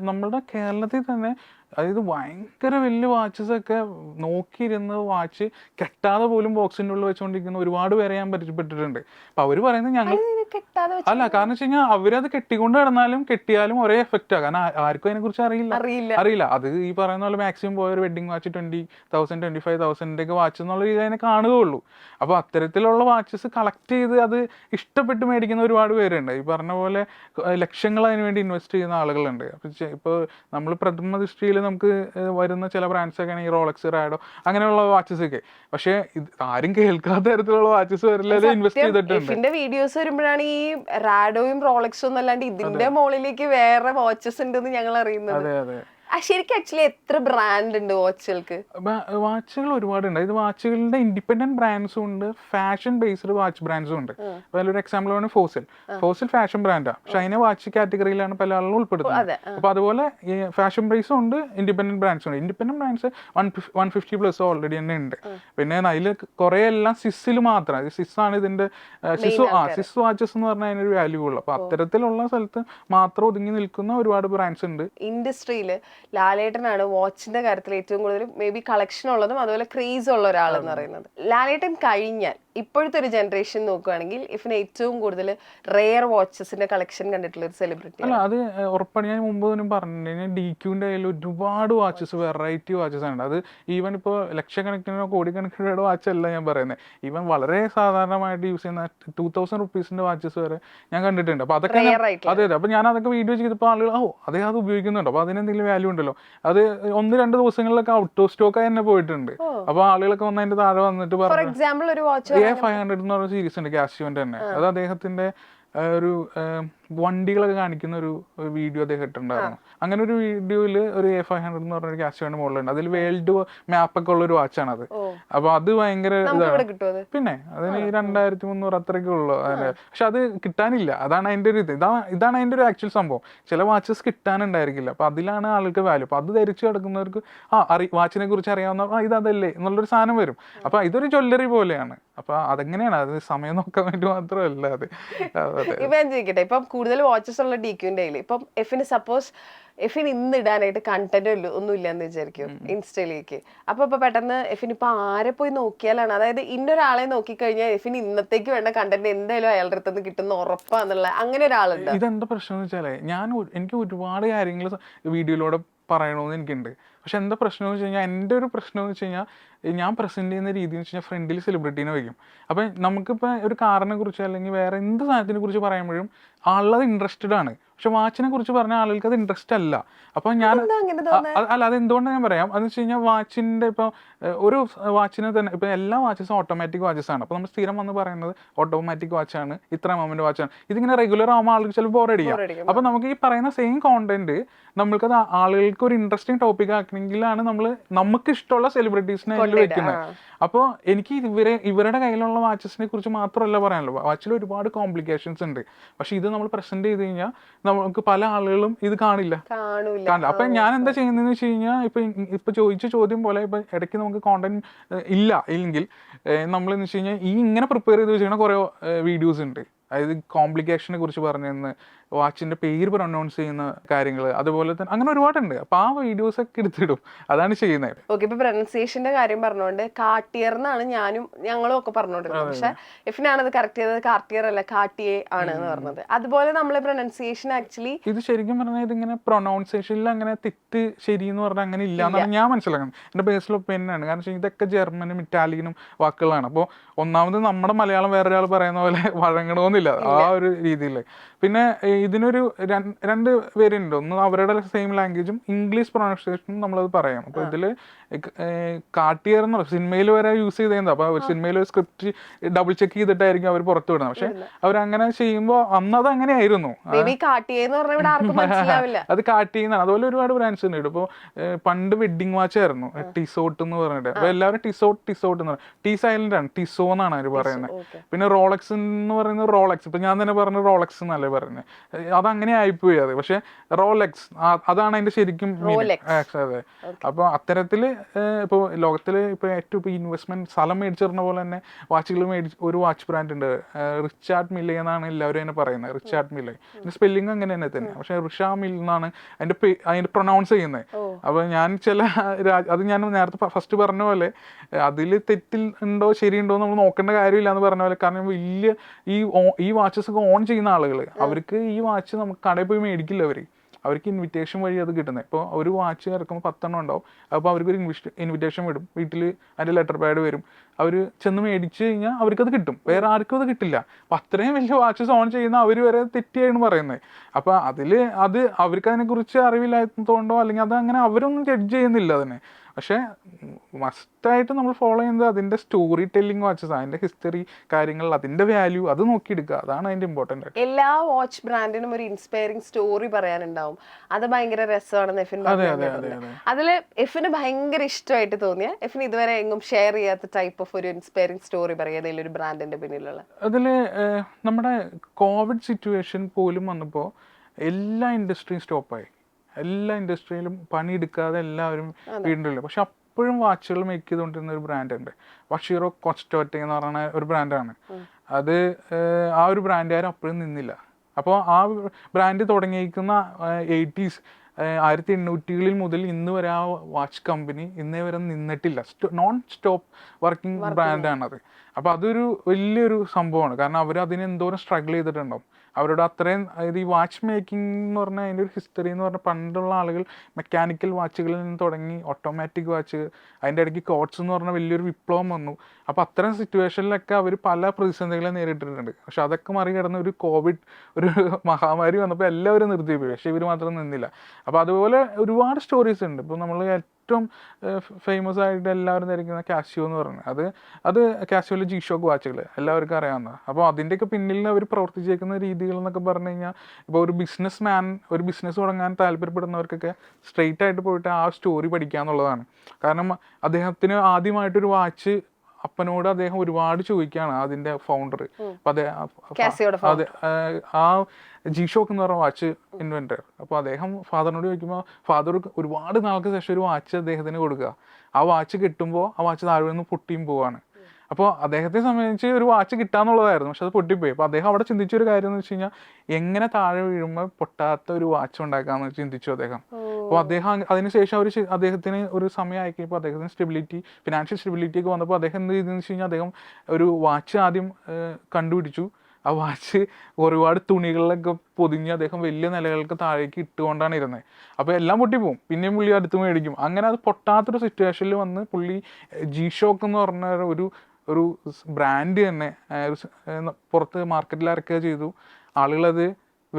നമ്മളുടെ കേരളത്തിൽ തന്നെ അതായത് ഭയങ്കര വലിയ വാച്ചസ് ഒക്കെ നോക്കിയിരുന്ന് വാച്ച് കെട്ടാതെ പോലും ബോക്സിന്റെ ഉള്ളിൽ വെച്ചുകൊണ്ടിരിക്കുന്ന ഒരുപാട് പേരെ ഞാൻ പരിചയപ്പെട്ടിട്ടുണ്ട്. അപ്പൊ അവർ പറയുന്നത് ഞങ്ങൾ കെട്ടാതെ വെച്ച് അല്ല കാരണം വെച്ച് കഴിഞ്ഞാൽ അവരത് കെട്ടിക്കൊണ്ട് നടന്നാലും കെട്ടിയാലും ഒരേ എഫക്റ്റ് എഫക്റ്റാ കാരണം ആ- ആർക്കും അതിനെ കുറിച്ച് അറിയില്ല. അറിയില്ല. അറിയില്ല. അത് ഈ പറയുന്ന പോലെ മാക്സിമം പോയ ഒരു wedding watch twenty thousand twenty five തൗസൻഡിന്റെ ഒക്കെ വാച്ച് എന്നുള്ള രീതി അതിനെ കാണുകയുള്ളൂ. അപ്പൊ അത്തരത്തിലുള്ള വാച്ചസ് കളക്ട് ചെയ്ത് അത് ഇഷ്ടപ്പെട്ട് മേടിക്കുന്ന ഒരുപാട് പേരുണ്ട്. ഈ പറഞ്ഞ പോലെ ഏർ ലക്ഷങ്ങൾ അതിന് വേണ്ടി ഇൻവെസ്റ്റ് ചെയ്യുന്ന ആളുകളുണ്ട്. അപ്പോൾ ഇപ്പൊ നമ്മൾ പ്രഥമ ദൃഷ്ടിയിൽ നമുക്ക് ഏർ വരുന്ന ചില ബ്രാൻഡ്സ് ഒക്കെ ആണെങ്കിൽ റോളക്സ് റാഡോ അങ്ങനെയുള്ള വാച്ചസ് ഒക്കെ. പക്ഷേ ഇത് ആരും കേൾക്കാത്ത തരത്തിലുള്ള വാച്ചസ് വരില്ല. ഇൻവെസ്റ്റ് ചെയ്തിട്ടുണ്ട്. എഫിന്റെ വീഡിയോസ് വരുമ്പോഴാണ് ഈ റാഡോയും റോളക്സും അല്ലാണ്ട് ഇതിന്റെ മുകളിലേക്ക് വേറെ വാച്ചസ് ഉണ്ടെന്ന് ഞങ്ങൾ അറിയുന്നത്. ശരിക്കും ആക്ച്വലി എത്ര ബ്രാൻഡ് ഉണ്ട് വാച്ചുകൾക്ക് വാച്ചുകൾ ഒരുപാട് ഉണ്ട് അതായത് വാച്ചുകളുടെ ഇൻഡിപെൻഡന്റ് ബ്രാൻഡ്സും ഉണ്ട്. ഫാഷൻ ബേസ്ഡ് വാച്ച് ബ്രാൻഡ്സും ഉണ്ട്. അതിലൊരു എക്സാമ്പിൾ ആണ് ഫോസിൽ ഫോസിൽ ഫാഷൻ ബ്രാൻഡാണ് പക്ഷെ അതിനെ വാച്ച് കാറ്റഗറിയിലാണ് പല ആളുകളും ഉൾപ്പെടുത്തുന്നത്. അപ്പൊ അതുപോലെ ഫാഷൻ ബേസും ഉണ്ട് ഇൻഡിപെൻഡന്റ് ബ്രാൻഡ്സും ഉണ്ട്. Independent brands one one fifty plus already തന്നെ ഉണ്ട്. പിന്നെ അതിൽ കുറെ എല്ലാം സിസ്സിൽ മാത്രം. സിസ് ആണ് ഇതിന്റെ സിസ് ആ സിസ് വാച്ചസ് എന്ന് പറഞ്ഞാൽ അതിനൊരു വാല്യൂ ഉള്ളു. അപ്പൊ അത്തരത്തിലുള്ള സ്ഥലത്ത് മാത്രം ഒതുങ്ങി നിൽക്കുന്ന ഒരുപാട് ബ്രാൻഡ്സ് ഉണ്ട്. ഇൻഡസ്ട്രിയിൽ ലാലേട്ടനാണ് വാച്ചിന്റെ കാര്യത്തിൽ ഏറ്റവും കൂടുതൽ മേ ബി കളക്ഷൻ ഉള്ളതും അതുപോലെ ക്രേസ് ഉള്ള ഒരാളെന്ന് എന്ന് പറയുന്നത്. ലാലേട്ടൻ കഴിഞ്ഞാൽ ഇപ്പോഴത്തെ ഒരു ജനറേഷൻ നോക്കുകയാണെങ്കിൽ ഇഫിന് ഏറ്റവും കൂടുതൽ റെയർ വാച്ചസിന്റെ കളക്ഷൻ കണ്ടിട്ടുള്ള ഒരു സെലിബ്രിറ്റി അല്ല അത് ഉറപ്പാണ്. ഞാൻ മുമ്പ് തന്നെ പറഞ്ഞിട്ടുണ്ട് ഡി ക്യൂന്റെ കയ്യിൽ ഒരുപാട് വാച്ചസ് വെറൈറ്റി വാച്ചസ് ആണ്. അത് ഈവൻ ഇപ്പോൾ ലക്ഷക്കണക്കിനോ കോടിക്കണക്കിനോ രൂപയുടെ വാച്ച് അല്ല ഞാൻ പറയുന്നത് ഈവൻ വളരെ സാധാരണമായിട്ട് യൂസ് ചെയ്യുന്ന ടൂ തൗസൻഡ് റുപ്പീസിന്റെ വാച്ചസ് വരെ ഞാൻ കണ്ടിട്ടുണ്ട്. അപ്പൊ അതൊക്കെ അതെ അതെ. അപ്പൊ ഞാൻ അതൊക്കെ വീഡിയോ ചെയ്തപ്പോൾ ആളുകൾ ഓ അതെ അത് ഉപയോഗിക്കുന്നുണ്ട്. അപ്പൊ അതിനെന്തെങ്കിലും വാല്യൂ ഉണ്ടല്ലോ. അത് ഒന്ന് രണ്ട് ദിവസങ്ങളിലൊക്കെ ഔട്ട് ഓഫ് സ്റ്റോക്ക് ആയി തന്നെ പോയിട്ടുണ്ട്. അപ്പൊ ആളുകളൊക്കെ വന്ന് അതിന്റെ താഴെ വന്നിട്ട് പറഞ്ഞു എക്സാമ്പിൾ ഒരു വാച്ച് എ ഫൈവ് ഹൺഡ്രഡ് എന്ന് പറയുന്ന സീരീസ് ഉണ്ട് കാസ്റ്റുവിന്റെ തന്നെ. അത് അദ്ദേഹത്തിന്റെ ഒരു വണ്ടികളൊക്കെ കാണിക്കുന്ന ഒരു വീഡിയോ അദ്ദേഹം ഇട്ടിട്ടുണ്ടായിരുന്നു. അങ്ങനെ ഒരു വീഡിയോയിൽ ഒരു എ ഫൈവ് ഹൺഡ്രഡ് എന്ന് പറഞ്ഞ ഒരു മോഡൽ ഉണ്ട് അതിൽ വേൾഡ് മാപ്പ് ഒക്കെ ഉള്ള ഒരു വാച്ചാണ് അത് അപ്പൊ അത് ഭയങ്കര ഇതാണ്. പിന്നെ അതിന് രണ്ടായിരത്തി മുന്നൂറ് അത്രയൊക്കെ ഉള്ളു. അതിന്റെ പക്ഷെ അത് കിട്ടാനില്ല. അതാണ് അതിന്റെ ഒരു ഇത്. ഇതാണ് അതിന്റെ ഒരു ആക്ച്വൽ സംഭവം. ചില വാച്ചസ് കിട്ടാനുണ്ടായിരിക്കില്ല. അപ്പൊ അതിലാണ് ആൾക്ക് വാല്യൂ അപ്പൊ അത് ധരിച്ചു കിടക്കുന്നവർക്ക് ആ അറി വാച്ചിനെ കുറിച്ച് അറിയാവുന്ന ആ ഇത് അതല്ലേ എന്നുള്ളൊരു സാധനം വരും. അപ്പൊ ഇതൊരു ജ്വല്ലറി പോലെയാണ്. അപ്പൊ അതെങ്ങനെയാണ്? അത് സമയം നോക്കാൻ വേണ്ടി മാത്രമല്ല അത്. ഇപ്പം കൂടുതൽ വാച്ചസ് ഉള്ള ഡി ക്യൂന്റെ കയ്യിൽ ഇപ്പം എഫിന് സപ്പോസ് എഫിന് ഇന്ന് ഇടാനായിട്ട് കണ്ടന്റ് ഒന്നും ഇല്ലെന്ന് വിചാരിക്കും ഇൻസ്റ്റയിലേക്ക് അപ്പൊ ഇപ്പൊ പെട്ടെന്ന് എഫിന് ഇപ്പൊ ആരെ പോയി നോക്കിയാലാണ് അതായത് ഇന്നൊരാളെ നോക്കിക്കഴിഞ്ഞാൽ എഫിന് ഇന്നത്തേക്ക് വേണ്ട കണ്ടന്റ് എന്തായാലും അയാളുടെ അടുത്ത് നിന്ന് കിട്ടുന്ന ഉറപ്പാന്നുള്ള അങ്ങനെ ഒരാളുണ്ട്. ഇതെന്താ പ്രശ്നം എന്ന് വെച്ചാലേ ഞാൻ എനിക്ക് ഒരുപാട് കാര്യങ്ങൾ വീഡിയോയിലൂടെ പറയണമെന്ന് എനിക്കുണ്ട്. പക്ഷെ എന്താ പ്രശ്നം എന്ന് വെച്ച് കഴിഞ്ഞാൽ എന്റെ ഒരു പ്രശ്നം എന്ന് വെച്ച് കഴിഞ്ഞാൽ ഞാൻ പ്രസന്റ് ചെയ്യുന്ന രീതി എന്ന് വെച്ച് കഴിഞ്ഞാൽ ഫ്രണ്ടിൽ സെലിബ്രിറ്റീനെ വയ്ക്കും അപ്പം നമുക്കിപ്പോൾ ഒരു കാറിനെ കുറിച്ച് അല്ലെങ്കിൽ വേറെ എന്ത് സാധനത്തിനെ കുറിച്ച് പറയുമ്പോഴും ആളത് ഇൻട്രസ്റ്റഡ് ആണ്. പക്ഷെ വാച്ചിനെ കുറിച്ച് പറഞ്ഞ ആളുകൾക്ക് അത് ഇൻട്രസ്റ്റ് അല്ല. അപ്പം ഞാൻ അല്ല അത് എന്തുകൊണ്ടാണ് ഞാൻ പറയാം? അതെന്ന് വെച്ച് കഴിഞ്ഞാൽ വാച്ചിന്റെ ഇപ്പോൾ ഒരു വാച്ചിനെ തന്നെ ഇപ്പൊ എല്ലാ വാച്ചസും ഓട്ടോമാറ്റിക് വാച്ചസ് ആണ്. അപ്പോൾ നമ്മൾ സ്ഥിരം വന്ന് പറയുന്നത് ഓട്ടോമാറ്റിക് വാച്ചാണ് ഇത്ര എമൗണ്ട് വാച്ചാണ് ഇതിങ്ങനെ റെഗുലർ ആകുമ്പോൾ ആൾക്ക് ചിലപ്പോൾ ബോറടിക്കാം അപ്പോൾ നമുക്ക് ഈ പറയുന്ന സെയിം കോണ്ടന്റ് നമ്മൾക്കത് ആളുകൾക്ക് ഒരു ഇൻട്രസ്റ്റിംഗ് ടോപ്പിക് ആക്കണമെങ്കിലാണ് നമ്മൾ നമുക്ക് ഇഷ്ടമുള്ള സെലിബ്രിറ്റീസിനെ അതിൽ വെക്കുന്നത്. അപ്പോൾ എനിക്ക് ഇവരെ ഇവരുടെ കയ്യിലുള്ള വാച്ചസിനെ കുറിച്ച് മാത്രമല്ല പറയാനുള്ളൂ വാച്ചിൽ ഒരുപാട് കോംപ്ലിക്കേഷൻസ് ഉണ്ട്. പക്ഷെ ഇത് നമ്മൾ പ്രസന്റ് ചെയ്ത് കഴിഞ്ഞാൽ നമുക്ക് പല ആളുകളും ഇത് കാണില്ല. കാണൂല. കാണില്ല. അപ്പൊ ഞാൻ എന്താ ചെയ്യുന്നതെന്ന് വെച്ച് കഴിഞ്ഞാൽ ഇപ്പൊ ഇപ്പൊ ചോദിച്ച ചോദ്യം പോലെ ഇപ്പൊ ഇടയ്ക്ക് നമുക്ക് കോണ്ടന്റ് ഇല്ല. ഇല്ലെങ്കിൽ നമ്മൾ എന്ന് വെച്ച് കഴിഞ്ഞാൽ ഈ ഇങ്ങനെ പ്രിപ്പയർ ചെയ്ത് വെച്ചിരിക്കുന്ന കുറെ വീഡിയോസ് ഉണ്ട്. അതായത് കോംപ്ലിക്കേഷനെ കുറിച്ച് പറഞ്ഞു തന്ന് വാച്ചിന്റെ പേര് പ്രൊനൗൺസ് ചെയ്യുന്ന കാര്യങ്ങൾ അതുപോലെ തന്നെ അങ്ങനെ ഒരുപാടുണ്ട്. അപ്പം ആ വീഡിയോസ് ഒക്കെ എടുത്തിടും. അതാണ് ചെയ്യുന്നത്. ഓക്കെ ഇപ്പൊ പ്രൊനൗൺസിയേഷന്റെ കാര്യം പറഞ്ഞുകൊണ്ട് കാട്ടിയർ എന്നാണ് ഞാനും ഞങ്ങളും ഒക്കെ പറഞ്ഞുകൊണ്ടിരുന്നത് പക്ഷെ എഫിനാണ് അത് കറക്റ്റ് ചെയ്തത് കാർട്ടിയർ അല്ല കാട്ടിയെ ആണ് എന്ന് പറഞ്ഞത്. അതുപോലെ നമ്മൾ പ്രൊനൗൺസിയേഷൻ ആക്ച്വലി ഇത് ശരിക്കും പറഞ്ഞാൽ ഇതിങ്ങനെ പ്രൊനൗൺസിയേഷനിൽ അങ്ങനെ തെറ്റ് ശരി എന്ന് പറഞ്ഞാൽ അങ്ങനെ ഇല്ല എന്നാണ് ഞാൻ മനസ്സിലാക്കുന്നത്. എന്റെ ബേസിൽ ഒപ്പീനിയൻ ആണ് കാരണം ഇതൊക്കെ ജർമ്മനും ഇറ്റാലിയനും വാക്കുകളാണ്. അപ്പോൾ ഒന്നാമത് നമ്മുടെ മലയാളം വേറെ ഒരാൾ പറയുന്ന പോലെ വഴങ്ങണമെന്നില്ല ആ ഒരു രീതിയിൽ പിന്നെ ഏഹ്, ഇതിനൊരു രണ്ട് പേരുണ്ട് ഒന്ന് അവരുടെ സെയിം ലാംഗ്വേജും ഇംഗ്ലീഷ് പ്രൊണൗൺസിയേഷനും നമ്മളത് പറയാം അപ്പോൾ ഇതിൽ കാട്ടിയർ എന്ന് പറയും. സിനിമയിൽ വരെ യൂസ് ചെയ്തത് അപ്പോൾ സിനിമയിൽ സ്ക്രിപ്റ്റ് ഡബിൾ ചെക്ക് ചെയ്തിട്ടായിരിക്കും അവർ പുറത്തു വിടുന്നത്. പക്ഷെ അവരങ്ങനെ ചെയ്യുമ്പോൾ അന്ന് [LAUGHS] അത് അങ്ങനെയായിരുന്നു അത് കാട്ടിയെന്നാണ് അതുപോലെ ഒരുപാട് ബ്രാൻഡ്സ് ഉണ്ട്. ഇപ്പോൾ പണ്ട് വെഡിങ് വാച്ച് ആയിരുന്നു. ടിസോട്ട് എന്ന് പറഞ്ഞിട്ട്. അപ്പൊ എല്ലാവരും ടിസോട്ട് ടിസോട്ട് എന്ന് പറയും. ടി സൈലന്റ് ആണ്. ടിസോ എന്നാണ് അവർ പറയുന്നത്. പിന്നെ റോളക്സ് എന്ന് പറയുന്നത് റോളക്സ് ഇപ്പൊ ഞാൻ തന്നെ പറഞ്ഞ റോളക്സ് എന്നല്ലേ പറയുന്നത്. അത് അങ്ങനെ ആയിപ്പോയി അത്. പക്ഷെ റോലെക്സ് അതാണ് അതിന്റെ ശരിക്കും അതെ അപ്പൊ അത്തരത്തിൽ ഇപ്പൊ ലോകത്തിൽ ഇപ്പൊ ഏറ്റവും ഇപ്പൊ ഇൻവെസ്റ്റ്മെന്റ് സ്ഥലം മേടിച്ചിരുന്ന പോലെ തന്നെ വാച്ചുകൾ മേടിച്ച് ഒരു വാച്ച് ബ്രാൻഡ് ഉണ്ട്. റിച്ചാർഡ് മില്ലേ എന്നാണ് എല്ലാവരും അതിനെ പറയുന്നത്. Richard Mille. അതിന്റെ സ്പെല്ലിംഗ് അങ്ങനെ തന്നെ തന്നെ. പക്ഷെ റിഷാ മിൽ എന്നാണ് അതിന്റെ അതിന്റെ പ്രൊണൗൺസ് ചെയ്യുന്നത്. അപ്പോൾ അപ്പൊ ഞാൻ ചില അത് ഞാൻ നേരത്തെ ഫസ്റ്റ് പറഞ്ഞ പോലെ അതിൽ തെറ്റിൽ ഉണ്ടോ ശരിയുണ്ടോ നമ്മൾ നോക്കേണ്ട കാര്യമില്ല എന്ന് പറഞ്ഞ പോലെ. കാരണം വലിയ ഈ ഈ വാച്ചസ് ഒക്കെ ഓൺ ചെയ്യുന്ന ആളുകൾ അവർക്ക് ഈ വാച്ച് നമുക്ക് കടയിൽ പോയി മേടിക്കില്ല അവർ അവർക്ക് ഇൻവിറ്റേഷൻ വഴി അത് കിട്ടുന്നത് ഇപ്പോൾ ഒരു വാച്ച് ഇറക്കുമ്പോൾ പത്തെണ്ണം ഉണ്ടാവും. അപ്പോൾ അവർക്കൊരു ഇൻവിറ്റേഷൻ വിടും വീട്ടിൽ അതിന്റെ ലെറ്റർ പാഡ് വരും. അവർ ചെന്ന് മേടിച്ച് കഴിഞ്ഞാൽ അവർക്കത് കിട്ടും. വേറെ ആർക്കും അത് കിട്ടില്ല. അപ്പം അത്രയും വലിയ വാച്ചസ് ഓൺ ചെയ്യുന്ന അവർ വരെ തെറ്റിയാണ് പറയുന്നത് അപ്പോൾ അതിൽ അത് അവർക്ക് അതിനെക്കുറിച്ച് അറിവില്ലാത്തതുകൊണ്ടോ അല്ലെങ്കിൽ അത് അങ്ങനെ അവരൊന്നും ജഡ്ജ് ചെയ്യുന്നില്ല അതിനെ. പക്ഷേ മസ്റ്റായിട്ട് നമ്മൾ ഫോളോ ചെയ്യുന്നത് അതിന്റെ സ്റ്റോറി ടെല്ലിംഗ് വാച്ചസ് അതിന്റെ ഹിസ്റ്ററി കാര്യങ്ങൾ അതിന്റെ വാല്യൂ അത് നോക്കിയെടുക്കുക. അതാണ് അതിന്റെ ഇമ്പോർട്ടന്റ് എല്ലാ വാച്ച് ബ്രാൻഡിനും ഒരു ഇൻസ്പയറിംഗ് സ്റ്റോറി പറയാനുണ്ടാവും. അത് ഭയങ്കര രസമാണെന്ന് എഫിൻ അതിൽ എഫിന് ഭയങ്കര ഇഷ്ടമായിട്ട് തോന്നിയ എഫിന് ഇതുവരെ എങ്ങും ഷെയർ ചെയ്യാത്ത ടൈപ്പ് ഓഫ് ഒരു ഇൻസ്പയറിംഗ് സ്റ്റോറി പറയുക ഏതെങ്കിലും ഒരു ബ്രാൻഡിന്റെ പിന്നിലുള്ള. അതിൽ നമ്മുടെ കോവിഡ് സിറ്റുവേഷൻ പോലും വന്നപ്പോൾ എല്ലാ ഇൻഡസ്ട്രിയും സ്റ്റോപ്പായി എല്ലാ ഇൻഡസ്ട്രിയിലും പണിയെടുക്കാതെ എല്ലാവരും വീണ്ടും പക്ഷെ അപ്പോഴും വാച്ചുകൾ മേക്ക് ചെയ്തുകൊണ്ടിരുന്ന ഒരു ബ്രാൻഡ് ഉണ്ട്. വഷീറോ കൊസ്റ്റോറ്റ എന്ന് പറയുന്ന ഒരു ബ്രാൻഡാണ് അത് ആ ഒരു ബ്രാൻഡുകാരും അപ്പോഴും നിന്നില്ല. അപ്പോൾ ആ ബ്രാൻഡ് തുടങ്ങിയിരിക്കുന്ന എയ്റ്റീസ് ആയിരത്തി എണ്ണൂറ്റികളിൽ മുതൽ ഇന്ന് വരെ ആ വാച്ച് കമ്പനി ഇന്നേ വരെ നിന്നിട്ടില്ല. നോൺ സ്റ്റോപ്പ് വർക്കിംഗ് ബ്രാൻഡാണത് അപ്പോൾ അതൊരു വലിയൊരു സംഭവമാണ്. കാരണം അവർ അതിന് എന്തോരം സ്ട്രഗിൾ ചെയ്തിട്ടുണ്ടാവും. അവരുടെ അത്രയും അതായത് ഈ വാച്ച് മേക്കിംഗ് എന്ന് പറഞ്ഞാൽ അതിന്റെ ഒരു ഹിസ്റ്ററി എന്ന് പറഞ്ഞാൽ പണ്ടുള്ള ആളുകൾ മെക്കാനിക്കൽ വാച്ചുകളിൽ നിന്ന് തുടങ്ങി ഓട്ടോമാറ്റിക് വാച്ച് അതിന്റെ ഇടയ്ക്ക് കോട്ട്സ് എന്ന് പറഞ്ഞ വലിയൊരു വിപ്ലവം വന്നു. അപ്പോൾ അത്തരം സിറ്റുവേഷനിലൊക്കെ അവർ പല പ്രതിസന്ധികളെ നേരിട്ടിട്ടുണ്ട്. പക്ഷെ അതൊക്കെ മറികടന്ന് ഒരു കോവിഡ് ഒരു [LAUGHS] മഹാമാരി വന്നപ്പോൾ എല്ലാവരും നിർത്തിപ്പോയി. പക്ഷേ ഇവർ മാത്രം നിന്നില്ല. അപ്പോൾ അതുപോലെ ഒരുപാട് സ്റ്റോറീസ് ഉണ്ട്. ഇപ്പോൾ നമ്മൾ ഏറ്റവും ഫേമസ് ആയിട്ട് എല്ലാവരും ധരിക്കുന്ന കാഷ്യോ എന്ന് പറയുന്നത് അത് അത് കാശ്യോയിലെ ജി ഷോക്ക് വാച്ചുകൾ എല്ലാവർക്കും അറിയാവുന്ന. അപ്പോൾ അതിന്റെയൊക്കെ പിന്നിൽ അവർ പ്രവർത്തിച്ചേക്കുന്ന രീതികൾ എന്നൊക്കെ പറഞ്ഞു കഴിഞ്ഞാൽ ഇപ്പോൾ ഒരു ബിസിനസ് മാൻ ഒരു ബിസിനസ് തുടങ്ങാൻ താല്പര്യപ്പെടുന്നവർക്കൊക്കെ സ്ട്രെയിറ്റ് ആയിട്ട് പോയിട്ട് ആ സ്റ്റോറി പഠിക്കുക എന്നുള്ളതാണ് കാരണം അദ്ദേഹത്തിന് ആദ്യമായിട്ടൊരു വാച്ച് അപ്പനോട് അദ്ദേഹം ഒരുപാട് ചോദിക്കുകയാണ് അതിന്റെ ഫൗണ്ടർ അതെ ആ ജിഷോക്ക് എന്ന് പറഞ്ഞ വാച്ച് ഇൻവെന്റർ അപ്പോൾ അദ്ദേഹം ഫാദറിനോട് ചോദിക്കുമ്പോൾ ഫാദർ ഒരുപാട് നാൾക്ക് ശേഷം ഒരു വാച്ച് അദ്ദേഹത്തിന് കൊടുക്കുക ആ വാച്ച് കിട്ടുമ്പോൾ ആ വാച്ച് താഴെ നിന്ന് പൊട്ടിയും പോവാണ്. അപ്പോൾ അദ്ദേഹത്തെ സംബന്ധിച്ച് ഒരു വാച്ച് കിട്ടാന്നുള്ളതായിരുന്നു പക്ഷെ അത് പൊട്ടിപ്പോയി. അപ്പോൾ അദ്ദേഹം അവിടെ ചിന്തിച്ച ഒരു കാര്യം എന്ന് വെച്ച് കഴിഞ്ഞാൽ എങ്ങനെ താഴെ വീഴുമ്പോൾ പൊട്ടാത്ത ഒരു വാച്ച് ഉണ്ടാക്കാമെന്ന് ചിന്തിച്ചു അദ്ദേഹം. അപ്പോൾ അദ്ദേഹം അതിനുശേഷം അവർ അദ്ദേഹത്തിന് ഒരു സമയം അയക്കിയപ്പോൾ അദ്ദേഹത്തിന് സ്റ്റെബിലിറ്റി ഫിനാൻഷ്യൽ സ്റ്റെബിലിറ്റി ഒക്കെ വന്നപ്പോൾ അദ്ദേഹം എന്ത് ചെയ്തെന്ന് വെച്ച് കഴിഞ്ഞാൽ അദ്ദേഹം ഒരു വാച്ച് ആദ്യം കണ്ടുപിടിച്ചു. ആ വാച്ച് ഒരുപാട് തുണികളിലൊക്കെ പൊതിഞ്ഞ് അദ്ദേഹം വലിയ നിലകൾക്ക് താഴേക്ക് ഇട്ടുകൊണ്ടാണ് ഇരുന്നത്. അപ്പോൾ എല്ലാം പൊട്ടിപ്പോവും. പിന്നെയും പുള്ളി അടുത്ത് മേടിക്കും. അങ്ങനെ അത് പൊട്ടാത്തൊരു സിറ്റുവേഷനിൽ വന്ന് പുള്ളി ജി ഷോക്ക് എന്ന് പറഞ്ഞ ഒരു ഒരു ബ്രാൻഡ് തന്നെ പുറത്ത് മാർക്കറ്റിൽ ഇറക്കുക ചെയ്തു. ആളുകളത്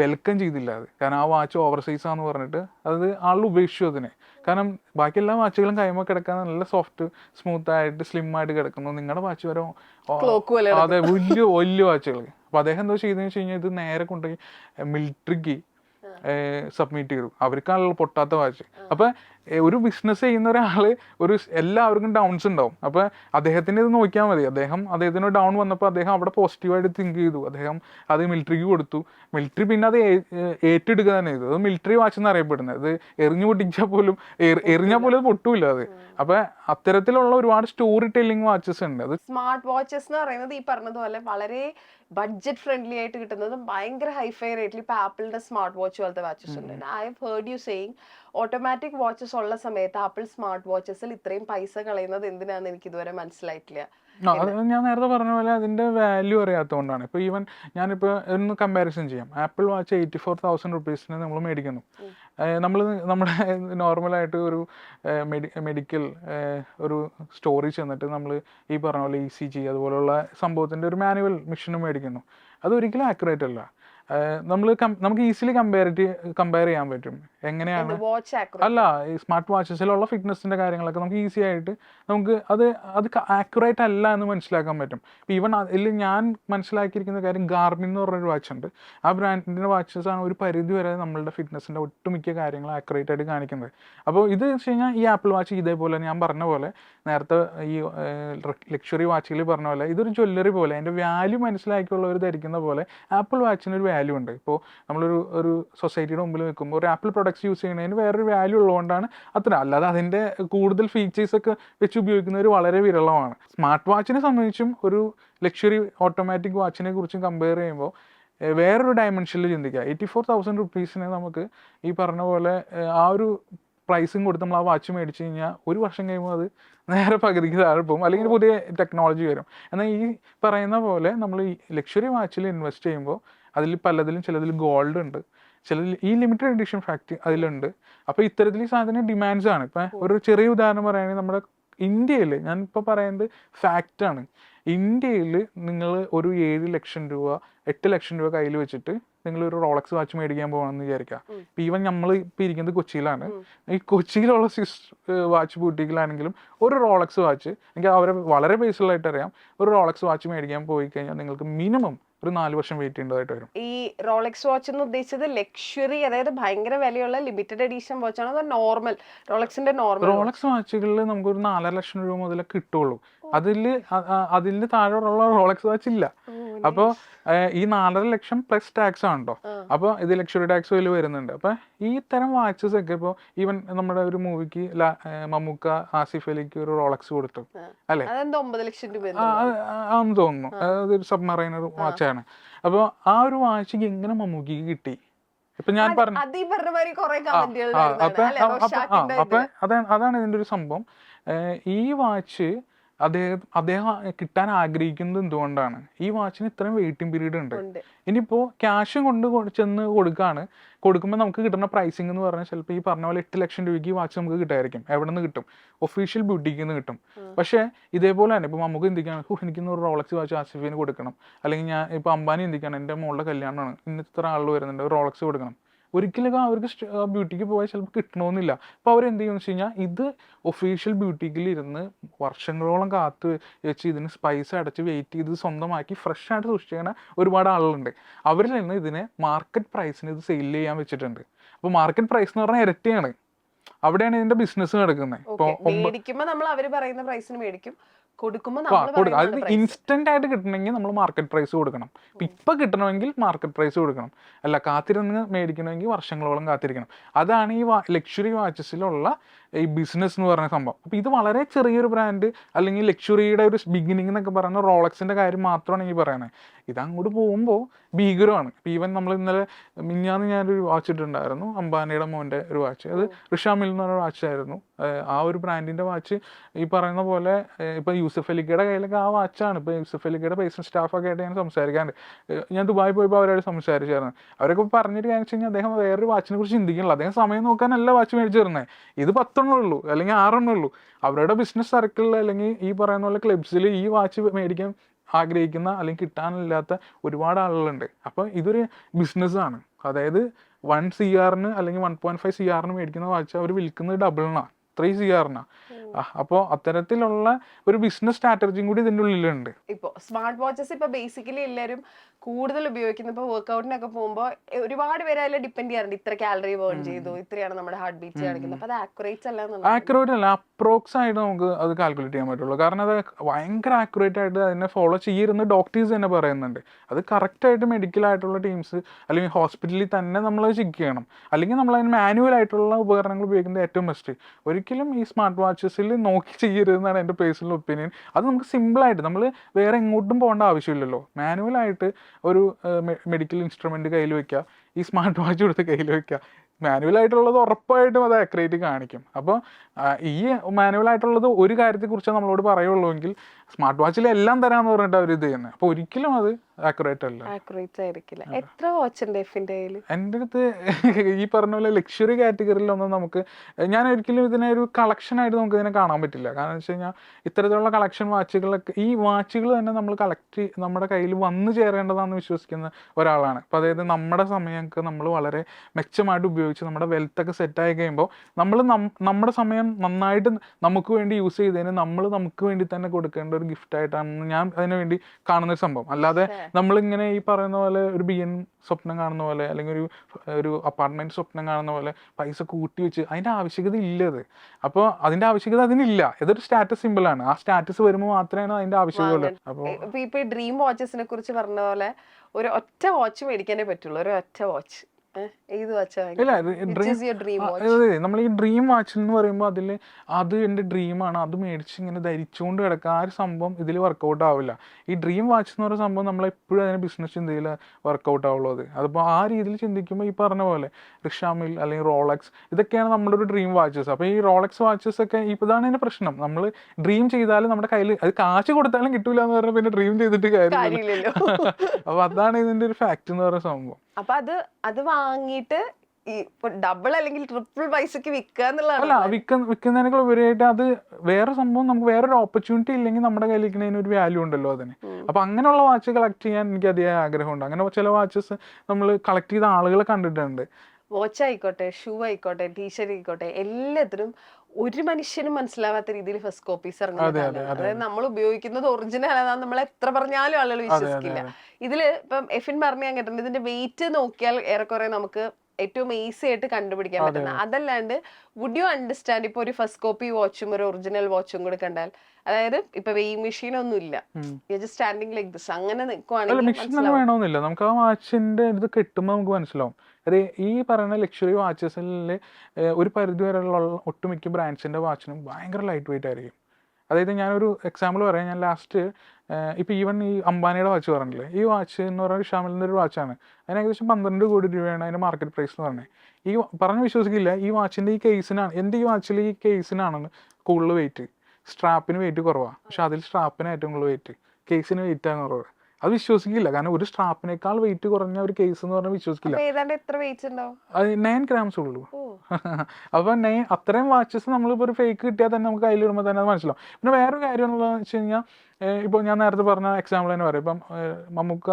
വെൽക്കം ചെയ്തില്ല അത്. കാരണം ആ വാച്ച് ഓവർ സൈസ് ആണെന്ന് പറഞ്ഞിട്ട് അത് ആളുകൾ ഉപേക്ഷിച്ചു അതിനെ. കാരണം ബാക്കി എല്ലാ വാച്ചുകളും കൈമ കിടക്കാൻ നല്ല സോഫ്റ്റ് സ്മൂത്ത് ആയിട്ട് സ്ലിം ആയിട്ട് കിടക്കുന്നു. നിങ്ങളുടെ വാച്ച് വരെ അതെ വലിയ വലിയ വാച്ചുകൾ അപ്പൊ അദ്ദേഹം എന്താ ചെയ്തെന്ന് വെച്ച് കഴിഞ്ഞാൽ ഇത് നേരെ കൊണ്ടുപോയി മിലിറ്ററിക്ക് സബ്മിറ്റ് ചെയ്തു. അവർക്കാണല്ലോ പൊട്ടാത്ത വാച്ച് അപ്പൊ ഒരു ബിസിനസ് ചെയ്യുന്ന ഒരാൾ ഒരു എല്ലാവർക്കും ഡൗൺസ് ഉണ്ടാവും. അപ്പൊ അദ്ദേഹത്തിന് ഇത് നോക്കിയാൽ മതി. അദ്ദേഹം അദ്ദേഹത്തിന് ഡൗൺ വന്നപ്പോൾ അദ്ദേഹം അവിടെ പോസിറ്റീവായിട്ട് തിങ്ക് ചെയ്തു. അദ്ദേഹം അത് മിലിറ്ററിക്ക് കൊടുത്തു. മിലിറ്ററി പിന്നെ അത് ഏറ്റെടുക്കുക തന്നെ ചെയ്തു. അത് മിലിറ്ററി വാച്ച് എന്ന് അറിയപ്പെടുന്നത്. അത് എറിഞ്ഞു പൊട്ടിച്ചാൽ പോലും എറിഞ്ഞാൽ പോലും അത് പൊട്ടൂല അത്. അപ്പൊ അത്തരത്തിലുള്ള ഒരുപാട് സ്റ്റോറി ടെല്ലിംഗ് വാച്ചസ് ഉണ്ട്. അത് സ്മാർട്ട് വാച്ചസ് എന്ന് പറയുന്നത് ഈ പറഞ്ഞതുപോലെ വളരെ ബഡ്ജറ്റ് ഫ്രണ്ട്ലി ആയിട്ട് കിട്ടുന്നതും ഭയങ്കര ഹൈഫൈ റേറ്റിൽ ഇപ്പൊ ആപ്പിളിന്റെ സ്മാർട്ട് വാച്ച് പോലത്തെ വാച്ചസ് ഉണ്ട്. I have heard you saying automatic watches ഉള്ള സമയത്ത് ആപ്പിൾ സ്മാർട്ട് വാച്ചസിൽ ഇത്രയും പൈസ കളയുന്നത് എന്തിനാന്ന് എനിക്ക് ഇതുവരെ മനസ്സിലായിട്ടില്ല. ഞാൻ നേരത്തെ പറഞ്ഞ പോലെ അതിന്റെ വാല്യൂ അറിയാത്തതുകൊണ്ടാണ്. ഇപ്പോൾ ഈവൻ ഞാനിപ്പോൾ ഒന്ന് കമ്പാരിസൺ ചെയ്യാം. Apple watch eighty four thousand റുപ്പീസിന് നമ്മൾ മേടിക്കുന്നു നമ്മൾ നമ്മുടെ നോർമലായിട്ട് ഒരു മെഡിക്കൽ ഒരു സ്റ്റോറി ചെന്നിട്ട് നമ്മൾ ഈ പറഞ്ഞ പോലെ ഇ സി ജി അതുപോലുള്ള സംഭവത്തിന്റെ ഒരു മാനുവൽ മെഷീനും മേടിക്കുന്നു. അത് ഒരിക്കലും ആക്യുറേറ്റ് അല്ല. നമ്മൾ നമുക്ക് ഈസിലി കമ്പയർ കമ്പയർ ചെയ്യാൻ പറ്റും. എങ്ങനെയാണ്? അല്ല ഈ സ്മാർട്ട് വാച്ചസിലുള്ള ഫിറ്റ്നസിന്റെ കാര്യങ്ങളൊക്കെ നമുക്ക് ഈസി ആയിട്ട് നമുക്ക് അത് അത് ആക്യുറേറ്റ് അല്ല എന്ന് മനസ്സിലാക്കാൻ പറ്റും. ഇപ്പം ഈവൻ അതിൽ ഞാൻ മനസ്സിലാക്കിയിരിക്കുന്ന കാര്യം ഗാർമിൻ എന്ന് പറഞ്ഞൊരു വാച്ച് ഉണ്ട്. ആ ബ്രാൻഡിന്റെ വാച്ചസ് ആണ് ഒരു പരിധി വരെ നമ്മളുടെ ഫിറ്റ്നസിന്റെ ഒട്ടുമിക്ക കാര്യങ്ങൾ ആക്യുറേറ്റ് ആയിട്ട് കാണിക്കുന്നത്. അപ്പോൾ ഇത് വെച്ച് കഴിഞ്ഞാൽ ഈ ആപ്പിൾ വാച്ച് ഇതേപോലെ ഞാൻ പറഞ്ഞ പോലെ നേരത്തെ ഈ ലക്ഷറി വാച്ചുകൾ പറഞ്ഞ പോലെ ഇതൊരു ജ്വല്ലറി പോലെ അതിന്റെ വാല്യൂ മനസ്സിലാക്കിയുള്ളവർ ധരിക്കുന്ന പോലെ ആപ്പിൾ വാച്ചിന് ഒരു വാല്യൂ ഉണ്ട്. ഇപ്പോൾ നമ്മളൊരു ഒരു സൊസൈറ്റിയുടെ മുമ്പിൽ നിൽക്കുമ്പോൾ ഒരു ആപ്പിൾ പ്രൊഡക്ട്സ് യൂസ് ചെയ്യുന്നതിന് വേറൊരു വാല്യൂ ഉള്ളതുകൊണ്ടാണ് അത്ര. അല്ലാതെ അതിന്റെ കൂടുതൽ ഫീച്ചേഴ്സൊക്കെ വെച്ച് ഉപയോഗിക്കുന്നവർ വളരെ വിരളമാണ്. സ്മാർട്ട് വാച്ചിനെ സംബന്ധിച്ചും ഒരു ലക്ഷറി ഓട്ടോമാറ്റിക് വാച്ചിനെ കുറിച്ചും കമ്പയർ ചെയ്യുമ്പോൾ വേറൊരു ഡയമെൻഷനിൽ ചിന്തിക്കുക. എയ്റ്റി ഫോർ തൗസൻഡ് റുപ്പീസിന് നമുക്ക് ഈ പറഞ്ഞ പോലെ ആ ഒരു പ്രൈസും കൊടുത്ത് നമ്മൾ ആ വാച്ച് മേടിച്ച് കഴിഞ്ഞാൽ ഒരു വർഷം കഴിയുമ്പോൾ അത് നേരെ പകുതിക്ക് താഴെ പോകും. അല്ലെങ്കിൽ പുതിയ ടെക്നോളജി വരും. എന്നാൽ ഈ പറയുന്ന പോലെ നമ്മൾ ഈ ലക്ഷറി വാച്ചിൽ ഇൻവെസ്റ്റ് ചെയ്യുമ്പോൾ അതിൽ പലതിലും ചിലതിൽ ഗോൾഡ് ഉണ്ട്. ചിലതിൽ ഈ ലിമിറ്റഡ് എഡിഷൻ ഫാക്ടറി അതിലുണ്ട്. അപ്പോൾ ഇത്തരത്തിൽ ഈ സാധനം ഡിമാൻഡ്സ് ആണ്. ഇപ്പം ഒരു ചെറിയ ഉദാഹരണം പറയുകയാണെങ്കിൽ നമ്മുടെ ഇന്ത്യയിൽ ഞാൻ ഇപ്പോൾ പറയുന്നത് ഫാക്റ്റ് ആണ്. ഇന്ത്യയിൽ നിങ്ങൾ ഒരു ഏഴ് ലക്ഷം രൂപ എട്ട് ലക്ഷം രൂപ കയ്യിൽ വെച്ചിട്ട് നിങ്ങൾ ഒരു റോളക്സ് വാച്ച് മേടിക്കാൻ പോകണമെന്ന് വിചാരിക്കുക. ഇപ്പം ഈവൻ നമ്മൾ ഇപ്പം ഇരിക്കുന്നത് കൊച്ചിയിലാണ്. ഈ കൊച്ചിയിലുള്ള സിസ് വാച്ച് ബൂട്ടിക്കിലാണെങ്കിലും ഒരു റോളക്സ് വാച്ച് എനിക്ക് അവരെ വളരെ ബേസിലായിട്ട് അറിയാം. ഒരു റോളക്സ് വാച്ച് മേടിക്കാൻ പോയി കഴിഞ്ഞാൽ നിങ്ങൾക്ക് മിനിമം ഒരു നാല് വർഷം വെയിറ്റ് ചെയ്യേണ്ടതായിട്ട് വരും. ഈ റോളക്സ് വാച്ച് എന്ന് ഉദ്ദേശിച്ചത് ലക്ഷറി അതായത് ഭയങ്കര വിലയുള്ള ലിമിറ്റഡ് എഡിഷൻ വാച്ച് ആണ് നോർമൽ റോളക്സിന്റെ നോർമൽ റോളക്സ് വാച്ചുകളിൽ നമുക്ക് ഒരു നാലര ലക്ഷം രൂപ മുതലേ കിട്ടുള്ളൂ. അതിൽ അതിന് താഴെയുള്ള റോളക്സ് വാച്ച് ഇല്ല അപ്പോൾ ഈ നാലര ലക്ഷം പ്ലസ് ടാക്സ് ആണ് കേട്ടോ അപ്പോൾ ഇത് ലക്ഷറി ടാക്സ് ഇതിൽ വരുന്നുണ്ട്. അപ്പോൾ ഈ തരം വാച്ചസ് ഒക്കെ ഇപ്പോൾ ഈവൻ നമ്മുടെ ഒരു മൂവിക്ക് മമ്മൂക്ക ആസിഫ് അലിക്ക് ഒരു റോളക്സ് കൊടുത്തു. അല്ലേ? അതെന്താ ഒമ്പത് ലക്ഷം രൂപ ആ, ആ, ആ, ആണെന്ന് തോന്നുന്നു. അതൊരു സബ്മറൈനർ വാച്ചാണ്. അപ്പോൾ ആ ഒരു വാച്ച് എങ്ങനെ മമ്മൂക്കിക്ക് കിട്ടി. ഇപ്പൊ ഞാൻ പറഞ്ഞു അപ്പൊ അതാണ് ഇതിന്റെ ഒരു സംഭവം. ഈ വാച്ച് അദ്ദേഹം അദ്ദേഹം കിട്ടാൻ ആഗ്രഹിക്കുന്നത് എന്തുകൊണ്ടാണ്? ഈ വാച്ചിന് ഇത്രയും വെയിറ്റിംഗ് പീരീഡ് ഉണ്ട്. ഇനിയിപ്പോൾ ഇനിയിപ്പോ ക്യാഷ് കൊണ്ട് ചെന്ന് കൊടുക്കാണ്. കൊടുക്കുമ്പോൾ നമുക്ക് കിട്ടുന്ന പ്രൈസിംഗ് എന്ന് പറഞ്ഞാൽ ചിലപ്പോൾ ഈ പറഞ്ഞ പോലെ എട്ട് ലക്ഷം രൂപയ്ക്ക് ഈ വാച്ച് നമുക്ക് കിട്ടായിരിക്കും. എവിടെ നിന്ന് കിട്ടും? ഒഫീഷ്യൽ ബ്യൂട്ടിക്ക് നിന്ന് കിട്ടും. പക്ഷേ ഇതേപോലെ തന്നെ ഇപ്പം നമുക്ക് എന്തിക്കാണ് ഓ എനിക്കിന്ന് ഒരു റോളക്സ് വാച്ച് ആസിഫിന് കൊടുക്കണം. അല്ലെങ്കിൽ ഞാൻ ഇപ്പോൾ അംബാനി എന്തിക്കാണ് എന്റെ മോളുടെ കല്യാണമാണ്. ഇന്ന് ഇത്ര ആളുകൾ വരുന്നുണ്ട് റോളക്സ് കൊടുക്കണം. ഒരിക്കലും അവർക്ക് ബ്യൂട്ടിക്ക് പോയാൽ ചിലപ്പോൾ കിട്ടണമെന്നില്ല അപ്പോൾ അവരെന്ത് ചെയ്യുമെന്ന് വെച്ച് കഴിഞ്ഞാൽ ഇത് ഒഫീഷ്യൽ ബ്യൂട്ടിക്കിൽ ഇരുന്ന് വർഷങ്ങളോളം കാത്ത് വെച്ച് ഇതിന് സ്പൈസ് അടച്ച് വെയിറ്റ് ചെയ്ത് സ്വന്തമാക്കി ഫ്രഷ് ആയിട്ട് സൂക്ഷിക്കുന്ന ഒരുപാട് ആളുകളുണ്ട്. അവരിൽ നിന്ന് ഇതിനെ മാർക്കറ്റ് പ്രൈസിന് ഇത് സെയിൽ ചെയ്യാൻ വെച്ചിട്ടുണ്ട്. അപ്പോൾ മാർക്കറ്റ് പ്രൈസ് എന്ന് പറഞ്ഞാൽ ഇരട്ടിയാണ്. അവിടെയാണ് ഇതിന്റെ ബിസിനസ് നടക്കുന്നത് ഇപ്പോൾ ഓക്കെ മേടിക്കുമ്പോ നമ്മൾ അവർ പറയുന്ന പ്രൈസിന് മേടിക്കും. കൊടുക്കണം അത് ഇൻസ്റ്റന്റ് ആയിട്ട് കിട്ടണമെങ്കിൽ നമ്മൾ മാർക്കറ്റ് പ്രൈസ് കൊടുക്കണം. ഇപ്പൊ ഇപ്പൊ കിട്ടണമെങ്കിൽ മാർക്കറ്റ് പ്രൈസ് കൊടുക്കണം. അല്ല കാത്തിരുന്ന് മേടിക്കണമെങ്കിൽ വർഷങ്ങളോളം കാത്തിരിക്കണം. അതാണ് ഈ ലക്ഷറി വാച്ചസിലുള്ള ഈ ബിസിനസ് എന്ന് പറയുന്ന സംഭവം. അപ്പോൾ ഇത് വളരെ ചെറിയൊരു ബ്രാൻഡ് അല്ലെങ്കിൽ ലക്ഷറിയുടെ ഒരു ബിഗിനിങ് എന്നൊക്കെ പറയുന്ന റോളക്സിന്റെ കാര്യം മാത്രമാണ് ഈ പറയുന്നത് ഇത് അങ്ങോട്ട് പോകുമ്പോൾ ഭീകരമാണ്. ഈവൻ നമ്മൾ ഇന്നലെ മിഞ്ഞാന്ന് ഞാനൊരു വാച്ച് ഇട്ടിട്ടുണ്ടായിരുന്നു. അംബാനിയുടെ മോന്റെ ഒരു വാച്ച് അത് ഋഷാമിൽ എന്ന് പറഞ്ഞ വാച്ച് ആയിരുന്നു. ആ ഒരു ബ്രാൻഡിന്റെ വാച്ച് ഈ പറയുന്ന പോലെ ഇപ്പോൾ യൂസഫ് അലിക്കയുടെ കയ്യിലൊക്കെ ആ വാച്ചാണ് ഇപ്പോൾ യൂസഫ് അലിക്കയുടെ പേഴ്സണൽ സ്റ്റാഫൊക്കെ ആയിട്ട് ഞാൻ സംസാരിക്കാറുണ്ട്. ഞാൻ ദുബായി പോയപ്പോൾ അവരോട് സംസാരിച്ചായിരുന്നു. അവരൊക്കെ പറഞ്ഞിട്ട് കാര്യം വെച്ച് കഴിഞ്ഞാൽ അദ്ദേഹം വേറൊരു വാച്ചിനെ കുറിച്ച് ചിന്തിക്കണില്ല അദ്ദേഹം സമയം നോക്കാനല്ല വാച്ച് മേടിച്ചു തരുന്നത് ഇത് പത്തെണ്ണേ ഉള്ളൂ അല്ലെങ്കിൽ ആറെണ്ണേ ഉള്ളൂ അവരുടെ ബിസിനസ് സർക്കിളിൽ അല്ലെങ്കിൽ ഈ പറയുന്ന പോലെ ക്ലബ്സിൽ ഈ വാച്ച് മേടിക്കാൻ ആഗ്രഹിക്കുന്ന അല്ലെങ്കിൽ കിട്ടാനില്ലാത്ത ഒരുപാട് ആളുകളുണ്ട്. അപ്പോൾ ഇതൊരു ബിസിനസ്സാണ് അതായത് വൺ സി ആറിന് അല്ലെങ്കിൽ വൺ പോയിന്റ് ഫൈവ് സി ആറിന് മേടിക്കുന്ന വാച്ച് അവർ വിൽക്കുന്നത് ഡബിളിനാണ് ത്രീ ചെയ്യാറുണ്ട് അപ്പോ അപ്പോൾ അത്തരത്തിലുള്ള ഒരു ബിസിനസ് സ്ട്രാറ്റജിയും കൂടി ഇതിന്റെ ഉള്ളിലുണ്ട്. ഇപ്പൊ സ്മാർട്ട് വാച്ചസ് ഇപ്പൊ ബേസിക്കലി എല്ലാവരും കൂടുതൽ ഉപയോഗിക്കുന്ന ഇപ്പൊ വർക്ക്ഔട്ടിനൊക്കെ പോകുമ്പോൾ ഒരുപാട് പേര് അതിൽ ഡിപ്പെൻഡ് ചെയ്യാറുണ്ട്. ഇത്ര കാലറി ബേൺ ചെയ്തു ഇത്രയാണ് നമ്മുടെ ഹാർട്ട് ബീറ്റ് കാണിക്കുന്നത്. അപ്പൊ അത് ആക്യുറേറ്റ് അല്ല ആക്യുറേറ്റ് അല്ല. അപ്രോക്സ് ആയിട്ട് നമുക്ക് അത് കാൽക്കുലേറ്റ് ചെയ്യാൻ പറ്റുള്ളൂ. കാരണം അത് ഭയങ്കര ആക്യുറേറ്റ് ആയിട്ട് അതിനെ ഫോളോ ചെയ്യരുന്ന് ഡോക്ടേഴ്സ് തന്നെ പറയുന്നുണ്ട്. അത് കറക്റ്റ് ആയിട്ട് മെഡിക്കൽ ആയിട്ടുള്ള ടീംസ് അല്ലെങ്കിൽ ഹോസ്പിറ്റലിൽ തന്നെ നമ്മൾ ചെക്ക് ചെയ്യണം. അല്ലെങ്കിൽ നമ്മൾ അതിന് മാനുവൽ ആയിട്ടുള്ള ഉപകരണങ്ങൾ ഉപയോഗിക്കുന്നത് ഏറ്റവും ബെസ്റ്റ് ഒരിക്കലും ഈ സ്മാർട്ട് വാച്ചസിൽ നോക്കി ചെയ്യരുതെന്നാണ് എന്റെ പേഴ്സണൽ ഒപ്പീനിയൻ. അത് നമുക്ക് സിമ്പിളായിട്ട് നമ്മൾ വേറെ എങ്ങോട്ടും പോകേണ്ട ആവശ്യമില്ലല്ലോ. മാനുവലായിട്ട് ഒരു മെഡിക്കൽ ഇൻസ്ട്രുമെന്റ് കയ്യിൽ വയ്ക്കുക ഈ സ്മാർട്ട് വാച്ച് കൊടുത്ത് കയ്യിൽ വയ്ക്കുക മാനുവലായിട്ടുള്ളത് ഉറപ്പായിട്ടും അത് ആക്രേറ്റ് കാണിക്കും. അപ്പോൾ ഈ മാനുവലായിട്ടുള്ളത് ഒരു കാര്യത്തെക്കുറിച്ച് നമ്മളോട് പറയുള്ളൂ എങ്കിൽ സ്മാർട്ട് വാച്ചിൽ എല്ലാം തരാന്ന് പറഞ്ഞിട്ട് അവർ ഇത് ചെയ്യുന്നത് അപ്പൊ ഒരിക്കലും അത് ആക്യുറേറ്റ് അല്ല. ആക്യുറേറ്റ് ആയിരിക്കില്ല. എത്ര വാച്ച് ഉണ്ട് എഫിന്റെ കയ്യിൽ എന്റെ അടുത്ത് ഈ പറഞ്ഞ പോലെ ലക്ഷറി കാറ്റഗറിയിലൊന്നും നമുക്ക് ഞാൻ ഒരിക്കലും ഇതിനെ ഒരു കളക്ഷൻ ആയിട്ട് നമുക്ക് ഇതിനെ കാണാൻ പറ്റില്ല. കാരണം വെച്ച് കഴിഞ്ഞാൽ ഇത്തരത്തിലുള്ള കളക്ഷൻ വാച്ചുകളൊക്കെ ഈ വാച്ചുകൾ തന്നെ നമ്മൾ കളക്ട് നമ്മുടെ കയ്യിൽ വന്നു ചേരേണ്ടതാണെന്ന് വിശ്വസിക്കുന്ന ഒരാളാണ്. അപ്പോൾ അതായത് നമ്മുടെ സമയമൊക്കെ നമ്മൾ വളരെ മെച്ചമായിട്ട് ഉപയോഗിച്ച് നമ്മുടെ വെൽത്ത് ഒക്കെ സെറ്റ് ആയി കഴിയുമ്പോൾ നമ്മൾ നമ്മുടെ സമയം നന്നായിട്ട് നമുക്ക് വേണ്ടി യൂസ് ചെയ്തതിന് നമ്മൾ നമുക്ക് വേണ്ടി തന്നെ കൊടുക്കേണ്ട ഒരു ഗിഫ്റ്റ് ആയിട്ടാണ് ഞാൻ അതിനു വേണ്ടി കാണുന്ന ഒരു സംഭവം. അല്ലാതെ നമ്മളിങ്ങനെ ഈ പറയുന്ന പോലെ ഒരു ബി എൻ സ്വപ്നം കാണുന്ന പോലെ അല്ലെങ്കിൽ ഒരു ഒരു അപ്പാർട്ട്മെന്റ് സ്വപ്നം കാണുന്ന പോലെ പൈസ കൂട്ടി വെച്ച് അതിന്റെ ആവശ്യകത ഇല്ലത് അപ്പോൾ അതിന്റെ ആവശ്യകത അതിനില്ല. ഇതൊരു സ്റ്റാറ്റസ് സിമ്പിൾ ആണ്. ആ സ്റ്റാറ്റസ് വരുമ്പോൾ മാത്രമേ അതിന്റെ ആവശ്യമുള്ളൂ അപ്പോൾ ഇപ്പൊ ഇപ്പൊ ഡ്രീം വാച്ചസിനെ കുറിച്ച് പറഞ്ഞ പോലെ ഒരു ഒറ്റ വാച്ച് മേടിക്കാനേ പറ്റുള്ളൂ. ഒരു ഒറ്റ വാച്ച് നമ്മൾ ഈ ഡ്രീം വാച്ച് എന്ന് പറയുമ്പോൾ അതിൽ അത് എന്റെ ഡ്രീമാണ് അത് മേടിച്ച് ഇങ്ങനെ ധരിച്ചുകൊണ്ട് കിടക്കുക. ആ ഒരു സംഭവം ഇതിൽ വർക്കൗട്ട് ആവില്ല. ഈ ഡ്രീം വാച്ച് എന്ന് പറയുന്ന സംഭവം നമ്മൾ എപ്പോഴും അതിനെ ബിസിനസ് ചിന്തയിൽ വർക്കൗട്ട് ആവുള്ളൂ അത്. അതിപ്പോൾ ആ രീതിയിൽ ചിന്തിക്കുമ്പോൾ ഈ പറഞ്ഞ പോലെ റിഷാമിൽ അല്ലെങ്കിൽ റോളക്സ് ഇതൊക്കെയാണ് നമ്മുടെ ഒരു ഡ്രീം വാച്ചസ് അപ്പോൾ ഈ റോളക്സ് വാച്ചസ് ഒക്കെ ഇപ്പോൾ ഇതാണ് ഇതിന്റെ പ്രശ്നം. നമ്മൾ ഡ്രീം ചെയ്താലും നമ്മുടെ കയ്യിൽ അത് കാശ് കൊടുത്താലും കിട്ടൂല എന്ന് പറഞ്ഞാൽ പിന്നെ ഡ്രീം ചെയ്തിട്ട് കാര്യമില്ല [LAUGHS] അപ്പോൾ അതാണ് ഇതിന്റെ ഒരു ഫാക്ട് എന്ന് പറയുന്ന സംഭവം. അപ്പൊ അത് അത് വാങ്ങിയിട്ട് ഈ ഡബിൾ അല്ലെങ്കിൽ ട്രിപ്പിൾ പൈസക്ക് വിൽക്കുക അല്ല എന്നുള്ളതാണ് വിൽക്ക വിൽക്കുന്നതിനേക്കാൾ ഉപരിയായിട്ട് അത് വേറെ സംഭവം നമുക്ക് വേറൊരു ഓപ്പർച്യൂണിറ്റി ഇല്ലെങ്കിൽ നമ്മുടെ കയ്യിൽ ഇരിക്കുന്നതിന് ഒരു വാല്യൂ ഉണ്ടല്ലോ അതിന്. അപ്പൊ അങ്ങനെയുള്ള വാച്ച് കളക്ട് ചെയ്യാൻ എനിക്ക് അതിയായ ആഗ്രഹമുണ്ട്. അങ്ങനെ ചില വാച്ചസ് നമ്മൾ കളക്ട് ചെയ്ത ആളുകളെ കണ്ടിട്ടുണ്ട്. വാച്ച് ആയിക്കോട്ടെ ഷൂ ആയിക്കോട്ടെ ടീഷർട്ട് ആയിക്കോട്ടെ എല്ലാത്തിനും ഒരു മനുഷ്യനും മനസ്സിലാവാത്ത രീതിയിൽ ഫസ്റ്റ് കോപ്പീസ് ഇറങ്ങുന്നത് അതായത് നമ്മൾ ഉപയോഗിക്കുന്നത് ഒറിജിനൽ ആണെന്ന് നമ്മൾ എത്ര പറഞ്ഞാലും ആളുകൾ വിശ്വസിക്കില്ല. ഇതിൽ ഇപ്പം എഫിൻ പറഞ്ഞ ഞാൻ കേട്ടിട്ടുണ്ട്. ഇതിന്റെ വെയിറ്റ് നോക്കിയാൽ ഏറെക്കുറെ നമുക്ക് ഏറ്റവും ഈസി ആയിട്ട് കണ്ടുപിടിക്കാൻ പറ്റുന്ന. അതല്ലാണ്ട് വുഡ് യു അണ്ടർസ്റ്റാൻഡ് ഇപ്പൊ ഒരു ഫസ്റ്റ് കോപ്പി വാച്ചും ഒരു ഒറിജിനൽ വാച്ചും കൂടെ കണ്ടാൽ? അതായത് ഇപ്പൊ വെയിങ് മെഷീൻ ഒന്നും ഇല്ല. ജസ്റ്റ് സ്റ്റാൻഡിങ് ലൈക് ദിസ് അങ്ങനെ നിൽക്കുവാണെങ്കിൽ നമുക്ക് ആ വാച്ചിന്റെ ഇത് കിട്ടുമ്പോൾ നമുക്ക് മനസ്സിലാവും. അതെ ഈ പറയുന്ന ലക്ഷറി വാച്ചസിൽ ഒരു പരിധി വരെയുള്ള ഒട്ടുമിക്ക ബ്രാൻഡ്സിന്റെ വാച്ചിനും ഭയങ്കര ലൈറ്റ് വെയിറ്റ് ആയിരിക്കും. അതായത് ഞാനൊരു എക്സാമ്പിൾ പറയാം. ഞാൻ ലാസ്റ്റ് ഇപ്പോൾ ഈവൻ ഈ അംബാനിയുടെ വാച്ച് പറഞ്ഞില്ലേ? ഈ വാച്ച് എന്ന് പറയുന്നത് ഷാമിലിന്റെ ഒരു വാച്ചാണ് അതിന് ഏകദേശം പന്ത്രണ്ട് കോടി രൂപയാണ് അതിന്റെ മാർക്കറ്റ് പ്രൈസ് എന്ന് പറഞ്ഞത് ഈ പറഞ്ഞ് വിശ്വസിക്കില്ല. ഈ വാച്ചിന്റെ ഈ കേസിനാണ് എന്റെ ഈ വാച്ചിൽ ഈ കേസിനാണ് കൂടുതൽ വെയിറ്റ് സ്ട്രാപ്പിന് വെയിറ്റ് കുറവാണ് പക്ഷെ അതിൽ സ്ട്രാപ്പിന് ഏറ്റവും കൂടുതൽ വെയിറ്റ് കേസിന് വെയിറ്റ് കുറവ്. അത് വിശ്വസിക്കില്ല. കാരണം ഒരു സ്ട്രാപ്പിനേക്കാൾ വെയിറ്റ് കുറഞ്ഞ ഒരു കേസ് എന്ന് പറഞ്ഞാൽ വിശ്വസിക്കില്ല. അപ്പൊ ഏതാണ്ട് എത്ര വെയിറ്റ് ഉണ്ടാവും നയൻ ഗ്രാംസ് ഉള്ളൂ. [LAUGHS] അപ്പൊ നയൻ അത്രയും വാച്ചസ് നമ്മളിപ്പോ ഒരു ഫേക്ക് കിട്ടിയാൽ തന്നെ നമുക്ക് കയ്യിൽ ഇടുമ്പോൾ തന്നെ അത് മനസ്സിലാവും. പിന്നെ വേറൊരു കാര്യം എന്നുള്ളതെന്ന് വെച്ച് കഴിഞ്ഞാൽ ഇപ്പോൾ ഞാൻ നേരത്തെ പറഞ്ഞ എക്സാമ്പിൾ തന്നെ പറയാം. ഇപ്പം മമ്മൂക്ക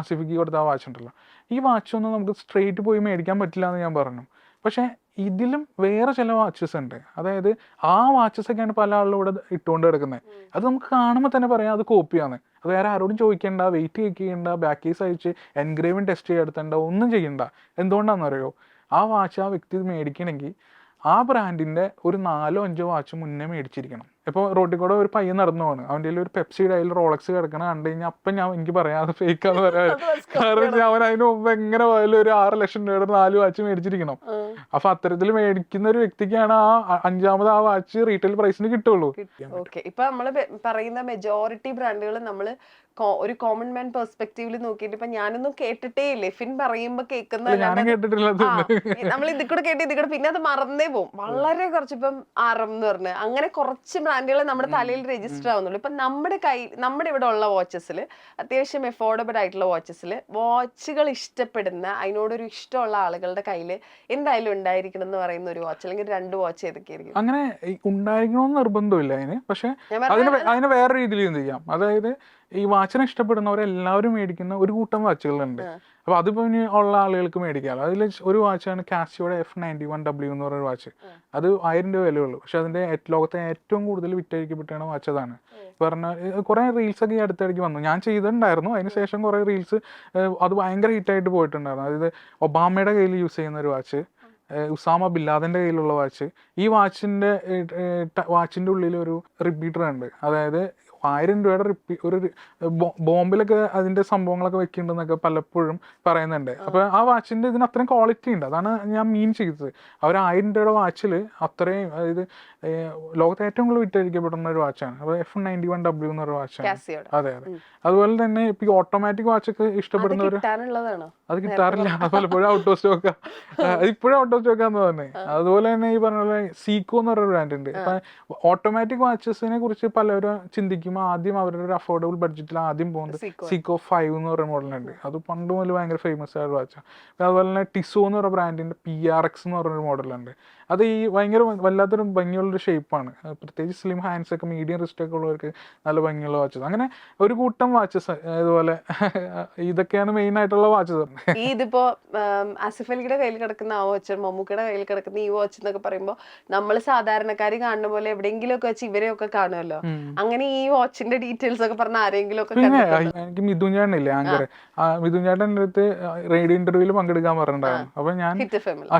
ആസിഫിക്ക് കൊടുത്ത ആ വാച്ച് ഉണ്ടല്ലോ. ഈ വാച്ചൊന്നും നമുക്ക് സ്ട്രെയിറ്റ് പോയി മേടിക്കാൻ പറ്റില്ല എന്ന് ഞാൻ പറഞ്ഞു. പക്ഷേ ഇതിലും വേറെ ചില വാച്ചസ് ഉണ്ട്. അതായത് ആ വാച്ചസ് ഒക്കെയാണ് പല ആളുകളും ഇവിടെ ഇട്ടുകൊണ്ട് കിടക്കുന്നത് അത് നമുക്ക് കാണുമ്പോൾ തന്നെ പറയാം അത് കോപ്പിയാണ് അത് വേറെ ആരോടും ചോദിക്കേണ്ട വെയിറ്റ് ചെക്ക് ചെയ്യണ്ട ബാക്ക് കേസ് അയച്ച് എൻഗ്രേവിങ് ടെസ്റ്റ് ചെയ്തെടുത്തേണ്ട ഒന്നും ചെയ്യണ്ട. എന്തുകൊണ്ടാണെന്ന് അറിയോ ആ വാച്ച് ആ വ്യക്തി മേടിക്കണമെങ്കിൽ ആ ബ്രാൻഡിന്റെ ഒരു നാലോ അഞ്ചോ വാച്ച് മുന്നേ മേടിച്ചിരിക്കണം. ഇപ്പോൾ റോട്ടിൽ കൂടെ ഒരു പയ്യൻ നടന്നു പോകണം അവന്റെ ഒരു പെപ്സിയുടെ അതിൽ റോളക്സ് കിടക്കണം കണ്ടു കഴിഞ്ഞാൽ അപ്പം ഞാൻ എനിക്ക് പറയാം അത് ഫേക്കാന്ന് പറയാം അത് was കാരണം ഞാൻ അവൻ അതിന് മുമ്പ് എങ്ങനെ പോയാലും ഒരു ആറ് ലക്ഷം രൂപയുടെ നാല് വാച്ച് മേടിച്ചിരിക്കണം. അപ്പൊ അത്തരത്തിൽ മേടിക്കുന്ന ഒരു വ്യക്തിക്കാണ് ആ അഞ്ചാമത് ആ വാച്ച് റീറ്റെയിൽ പ്രൈസിന് കിട്ടുള്ളൂ. ഓക്കെ ഇപ്പൊ നമ്മൾ പറയുന്ന മെജോറിറ്റി ബ്രാൻഡുകൾ നമ്മൾ കോ- ഒരു കോമൺ മാൻ പെർസ്പെക്റ്റീവിൽ നോക്കിയിട്ട് ഇപ്പൊ ഞാനൊന്നും കേട്ടിട്ടേ ഇല്ല ഫിൻ പറയുമ്പോ കേൾക്കുന്ന കേട്ടിട്ടില്ല നമ്മൾ ഇതിൽ കൂടെ കേട്ട് ഇതിൽ കൂടെ പിന്നെ അത് മറന്നേ പോകും വളരെ കുറച്ച് ഇപ്പം ആറം എന്ന് പറഞ്ഞ്. അങ്ങനെ കുറച്ച് ബ്രാൻഡുകൾ നമ്മുടെ തലയിൽ രജിസ്റ്റർ ആവുന്നുള്ളൂ. ഇപ്പൊ നമ്മുടെ കൈ നമ്മുടെ ഇവിടെ ഉള്ള വാച്ചസിൽ അത്യാവശ്യം എഫോർഡബിൾ ആയിട്ടുള്ള വാച്ചസിൽ വാച്ചുകൾ ഇഷ്ടപ്പെടുന്ന അതിനോടൊരു ഇഷ്ടമുള്ള ആളുകളുടെ കയ്യിൽ എന്തായാലും ഉണ്ടായിരിക്കണം എന്ന് പറയുന്ന ഒരു വാച്ച് അല്ലെങ്കിൽ രണ്ട് വാച്ച് ഏതൊക്കെയായിരിക്കും? അങ്ങനെ ഉണ്ടായിരിക്കണമെന്ന് നിർബന്ധമില്ല അതിന്. പക്ഷേ അതിന് വേറെ രീതിയിൽ എന്ത് ചെയ്യാം? അതായത് ഈ വാച്ചിനെ ഇഷ്ടപ്പെടുന്നവരെല്ലാവരും മേടിക്കുന്ന ഒരു കൂട്ടം വാച്ചുകളുണ്ട്. അപ്പൊ അതിപ്പോ ഇനി ഉള്ള ആളുകൾക്ക് മേടിക്കാമല്ലോ അതിൽ ഒരു വാച്ചാണ് കാസിയോടെ എഫ് നയന്റി വൺ ഡബ്ല്യു എന്ന് പറയുന്ന വാച്ച്. അത് ആയിരം രൂപ വിലയുള്ളൂ. പക്ഷെ അതിന്റെ ലോകത്തെ ഏറ്റവും കൂടുതൽ വിറ്റഴിക്കപ്പെട്ടാണ് വാച്ച് അതാണ് പറഞ്ഞ കുറെ റീൽസ് ഒക്കെ ഈ അടുത്തിടയ്ക്ക് വന്നു. ഞാൻ ചെയ്തിട്ടുണ്ടായിരുന്നു. അതിന് ശേഷം കുറെ റീൽസ് അത് ഭയങ്കര ഹിറ്റായിട്ട് പോയിട്ടുണ്ടായിരുന്നു. അതായത് ഒബാമയുടെ കയ്യിൽ യൂസ് ചെയ്യുന്ന ഒരു വാച്ച് ഉസാമ ബില്ലാദിന്റെ കയ്യിലുള്ള വാച്ച്. ഈ വാച്ചിന്റെ വാച്ചിന്റെ ഉള്ളിൽ ഒരു റിപ്പീറ്റർ ഉണ്ട്. അതായത് ആയിരം രൂപയുടെ റിപ്പി ഒരു ബോംബിലൊക്കെ അതിന്റെ സംഭവങ്ങളൊക്കെ വെക്കുന്നുണ്ടെന്നൊക്കെ പലപ്പോഴും പറയുന്നുണ്ട്. അപ്പൊ ആ വാച്ചിന്റെ ഇതിന് അത്രയും ക്വാളിറ്റി ഉണ്ട്. അതാണ് ഞാൻ മീൻ ചെയ്തത്. അവർ ആയിരം രൂപയുടെ വാച്ചിൽ അത്രയും അതായത് ലോകത്തെ ഏറ്റവും കൂടുതൽ വിറ്റഴിക്കപ്പെടുന്ന ഒരു വാച്ചാണ്. അപ്പൊ എഫ് നയന്റി വൺ ഡബ്ല്യു എന്നൊരു വാച്ചാണ്. അതെ അതെ. അതുപോലെ തന്നെ ഇപ്പൊ ഓട്ടോമാറ്റിക് വാച്ചൊക്കെ ഇഷ്ടപ്പെടുന്ന ഒരു അത് കിട്ടാറില്ല. അതുപോലെ പലപ്പോഴും ഔട്ട് ഓഫ് സ്റ്റോക്ക് അത് ഇപ്പോഴും ഔട്ട് ഓഫ് സ്റ്റോക്ക് ആന്ന് തന്നെ അതുപോലെ തന്നെ ഈ പറഞ്ഞ പോലെ സീക്കോ എന്ന് പറയുന്ന ബ്രാൻഡ് ഉണ്ട്. ഓട്ടോമാറ്റിക് വാച്ചസിനെ കുറിച്ച് പലരും ചിന്തിക്കുമ്പോൾ ആദ്യം അവരുടെ ഒരു അഫോർഡബിൾ ബഡ്ജറ്റിൽ ആദ്യം പോകുന്നത്. സീക്കോ ഫൈവ് എന്ന് പറയുന്ന മോഡലുണ്ട് അത് പണ്ട് മുതൽ ഭയങ്കര ഫേമസ് ആയ വാച്ചാണ് അതുപോലെ തന്നെ ടിസോ എന്ന് പറയുന്ന ബ്രാൻഡിന്റെ പി ആർ എക്സ് എന്ന് പറയുന്ന മോഡലുണ്ട് അത് ഈ ഭയങ്കര വല്ലാത്തൊരു ഭംഗിയുള്ളൊരു ഷേപ്പാണ് പ്രത്യേകിച്ച് സ്ലിം ഹാൻഡ്സ് ഒക്കെ മീഡിയം റിസ്റ്റ് ഒക്കെ ഉള്ളവർക്ക് നല്ല ഭംഗിയുള്ള വാച്ചസ് അങ്ങനെ ഒരു കൂട്ടം വാച്ചസ് ഇതുപോലെ [LAUGHS] ഇതൊക്കെയാണ് മെയിൻ ആയിട്ടുള്ള വാച്ചസ് ഈ ഇതിപ്പോ അസിഫലിയുടെ കയ്യിൽ കിടക്കുന്ന ആ വാച്ച് മമ്മൂക്കയുടെ കയ്യിൽ കിടക്കുന്ന ഈ വാച്ച് എന്നൊക്കെ പറയുമ്പോ നമ്മൾ സാധാരണക്കാർ കാണുന്ന പോലെ എവിടെയെങ്കിലും ഒക്കെ വെച്ച് ഇവരെയൊക്കെ കാണുമല്ലോ. അങ്ങനെ ഈ വാച്ചിന്റെ ഡീറ്റെയിൽസ് ഒക്കെ പറഞ്ഞ ആരെങ്കിലും ഒക്കെ? എനിക്ക് മിഥുൻ ചേട്ടനില്ലേ ആങ്കർ മിഥുൻ ചേട്ടന്റെ അടുത്ത് റേഡിയോ ഇന്റർവ്യൂവിൽ പങ്കെടുക്കാൻ പറഞ്ഞിട്ടുണ്ടായിരുന്നു. അപ്പൊ ഞാൻ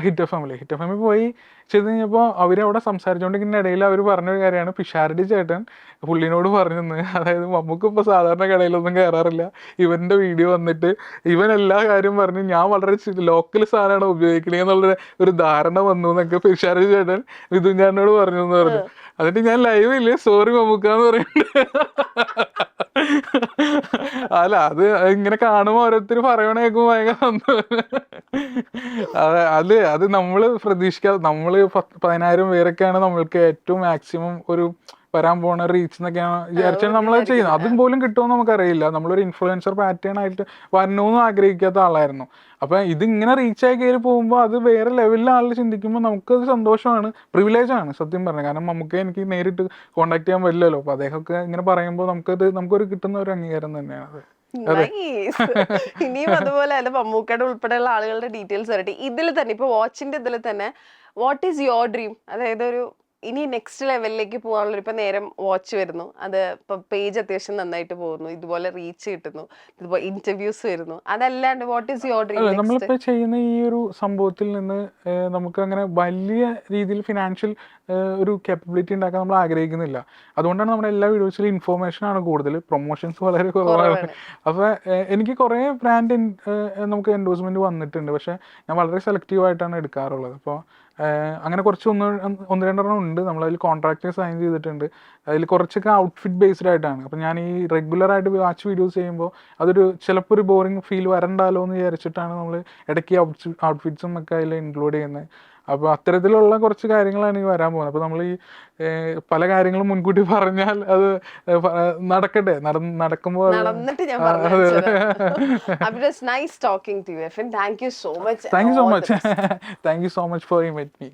ഹിറ്റ് ഫാമിലി ഹിറ്റ് എമ്മിൽ പോയി ചെയ്ത് കഴിഞ്ഞപ്പോൾ അവരവിടെ സംസാരിച്ചുകൊണ്ടിരിക്കുന്ന ഇടയിൽ അവർ പറഞ്ഞൊരു കാര്യമാണ്. പിഷാരടി ചേട്ടൻ പുള്ളിനോട് പറഞ്ഞെന്ന് അതായത് നമുക്ക് സാധാരണ കടയിലൊന്നും കയറാറില്ല ഇവന്റെ വീഡിയോ വന്നിട്ട് ഇവൻ എല്ലാ കാര്യം പറഞ്ഞ്. ഞാൻ വളരെ ലോക്കൽ സാധനമാണ് ഉപയോഗിക്കണേ എന്നുള്ള ഒരു ധാരണ വന്നു എന്നൊക്കെ പിഷാരടി ചേട്ടൻ ചേട്ടനോട് പറഞ്ഞു എന്ന് പറഞ്ഞു. എന്നിട്ട് ഞാൻ ലൈവ് ഇല്ലേ? സോറി മമ്മൂക്കാന്ന് പറയുന്നുണ്ട് അല്ല അത് ഇങ്ങനെ കാണുമ്പോൾ ഓരോരുത്തർ പറയണേക്കും ഭയങ്കര അതെ അത് അത് നമ്മൾ പ്രതീക്ഷിക്കാതെ നമ്മൾ പതിനായിരം പേരൊക്കെയാണ് നമ്മൾക്ക് ഏറ്റവും മാക്സിമം ഒരു വരാൻ പോണ റീച്ച് എന്നൊക്കെയാണ് വിചാരിച്ചാൽ നമ്മൾ ചെയ്യുന്നത്. അതും പോലും കിട്ടുമെന്ന് നമുക്കറിയില്ല. നമ്മളൊരു ഇൻഫ്ലുവൻസർ പാറ്റേൺ ആയിട്ട് വരണമെന്ന് ആഗ്രഹിക്കാത്ത ആളായിരുന്നു. അപ്പൊ ഇത് ഇങ്ങനെ റീച്ച് ആയി കയറി പോകുമ്പോൾ അത് വേറെ ലെവലിൽ ആളിൽ ചിന്തിക്കുമ്പോൾ നമുക്കത് സന്തോഷമാണ് പ്രിവിലേജ് ആണ് സത്യം പറഞ്ഞത് കാരണം നമുക്ക് എനിക്ക് നേരിട്ട് കോണ്ടാക്ട് ചെയ്യാൻ പറ്റില്ലല്ലോ. അപ്പൊ അദ്ദേഹമൊക്കെ ഇങ്ങനെ പറയുമ്പോൾ നമുക്കത് നമുക്കൊരു കിട്ടുന്ന ഒരു അംഗീകാരം തന്നെയാണ് അത്. ഇനിയും അതുപോലെ അല്ല മമ്മൂക്കയുടെ ഉൾപ്പെടെയുള്ള ആളുകളുടെ ഡീറ്റെയിൽസ് വരട്ടെ. ഇതിൽ തന്നെ ഇപ്പൊ വാച്ചിന്റെ ഇതിൽ തന്നെ വാട്ട് ഈസ് യുവർ ഡ്രീം അതായത് ഒരു ഇനി നെക്സ്റ്റ് ലെവലിലേക്ക് പോകാനുള്ള ഇപ്പം നേരം വാച്ച് വരുന്നു. അത് ഇപ്പം പേജ് അത്യാവശ്യം നന്നായിട്ട് പോകുന്നു. ഇതുപോലെ റീച്ച് കിട്ടുന്നു. ഇതുപോലെ ഇന്റർവ്യൂസ് വരുന്നു. അതല്ലാണ്ട് വാട്ട് ഈസ് യുവർ ഡ്രീം നമ്മൾ നമ്മളിപ്പോ ചെയ്യുന്ന ഈ ഒരു സംഭവത്തിൽ നിന്ന് നമുക്ക് അങ്ങനെ വലിയ രീതിയിൽ ഫിനാൻഷ്യൽ ഒരു കേപ്പബിലിറ്റി ഉണ്ടാക്കാൻ നമ്മൾ ആഗ്രഹിക്കുന്നില്ല. അതുകൊണ്ടാണ് നമ്മുടെ എല്ലാ വീഡിയോസിലും ഇൻഫോർമേഷൻ ആണ് കൂടുതൽ. പ്രൊമോഷൻസ് വളരെ കുറവാണ്. അപ്പോൾ അപ്പൊ എനിക്ക് കുറേ ബ്രാൻഡ് നമുക്ക് എൻഡോഴ്സ്മെന്റ് വന്നിട്ടുണ്ട്. പക്ഷേ ഞാൻ വളരെ സെലക്റ്റീവ് ആയിട്ടാണ് എടുക്കാറുള്ളത്. അപ്പോൾ അങ്ങനെ കുറച്ച് ഒന്ന് ഒന്ന് രണ്ടെണ്ണം ഉണ്ട്. നമ്മളതിൽ കോൺട്രാക്ട് സൈൻ ചെയ്തിട്ടുണ്ട്. അതിൽ കുറച്ചൊക്കെ ഔട്ട്ഫിറ്റ് ബേസ്ഡ് ആയിട്ടാണ്. അപ്പം ഞാൻ ഈ റെഗുലർ ആയിട്ട് വാച്ച് വീഡിയോസ് ചെയ്യുമ്പോൾ അതൊരു ചിലപ്പോൾ ഒരു ബോറിംഗ് ഫീൽ വരണ്ടാലോ എന്ന് വിചാരിച്ചിട്ടാണ് നമ്മൾ ഇടയ്ക്ക് ഔട്ട്ഫിറ്റ്സും ഒക്കെ അതിൽ ഇൻക്ലൂഡ് ചെയ്യുന്നത് അപ്പോൾ അത്തരത്തിലുള്ള കുറച്ച് കാര്യങ്ങളാണ് ഈ വരാൻ പോകുന്നത്. അപ്പോൾ നമ്മൾ ഈ പല കാര്യങ്ങളും മുൻകൂട്ടി പറഞ്ഞാൽ അത് നടക്കട്ടെ. നടക്കുമ്പോൾ നടന്നിട്ട് ഞാൻ. Nice talking to thank you so much thank you so much thank you so much for invite me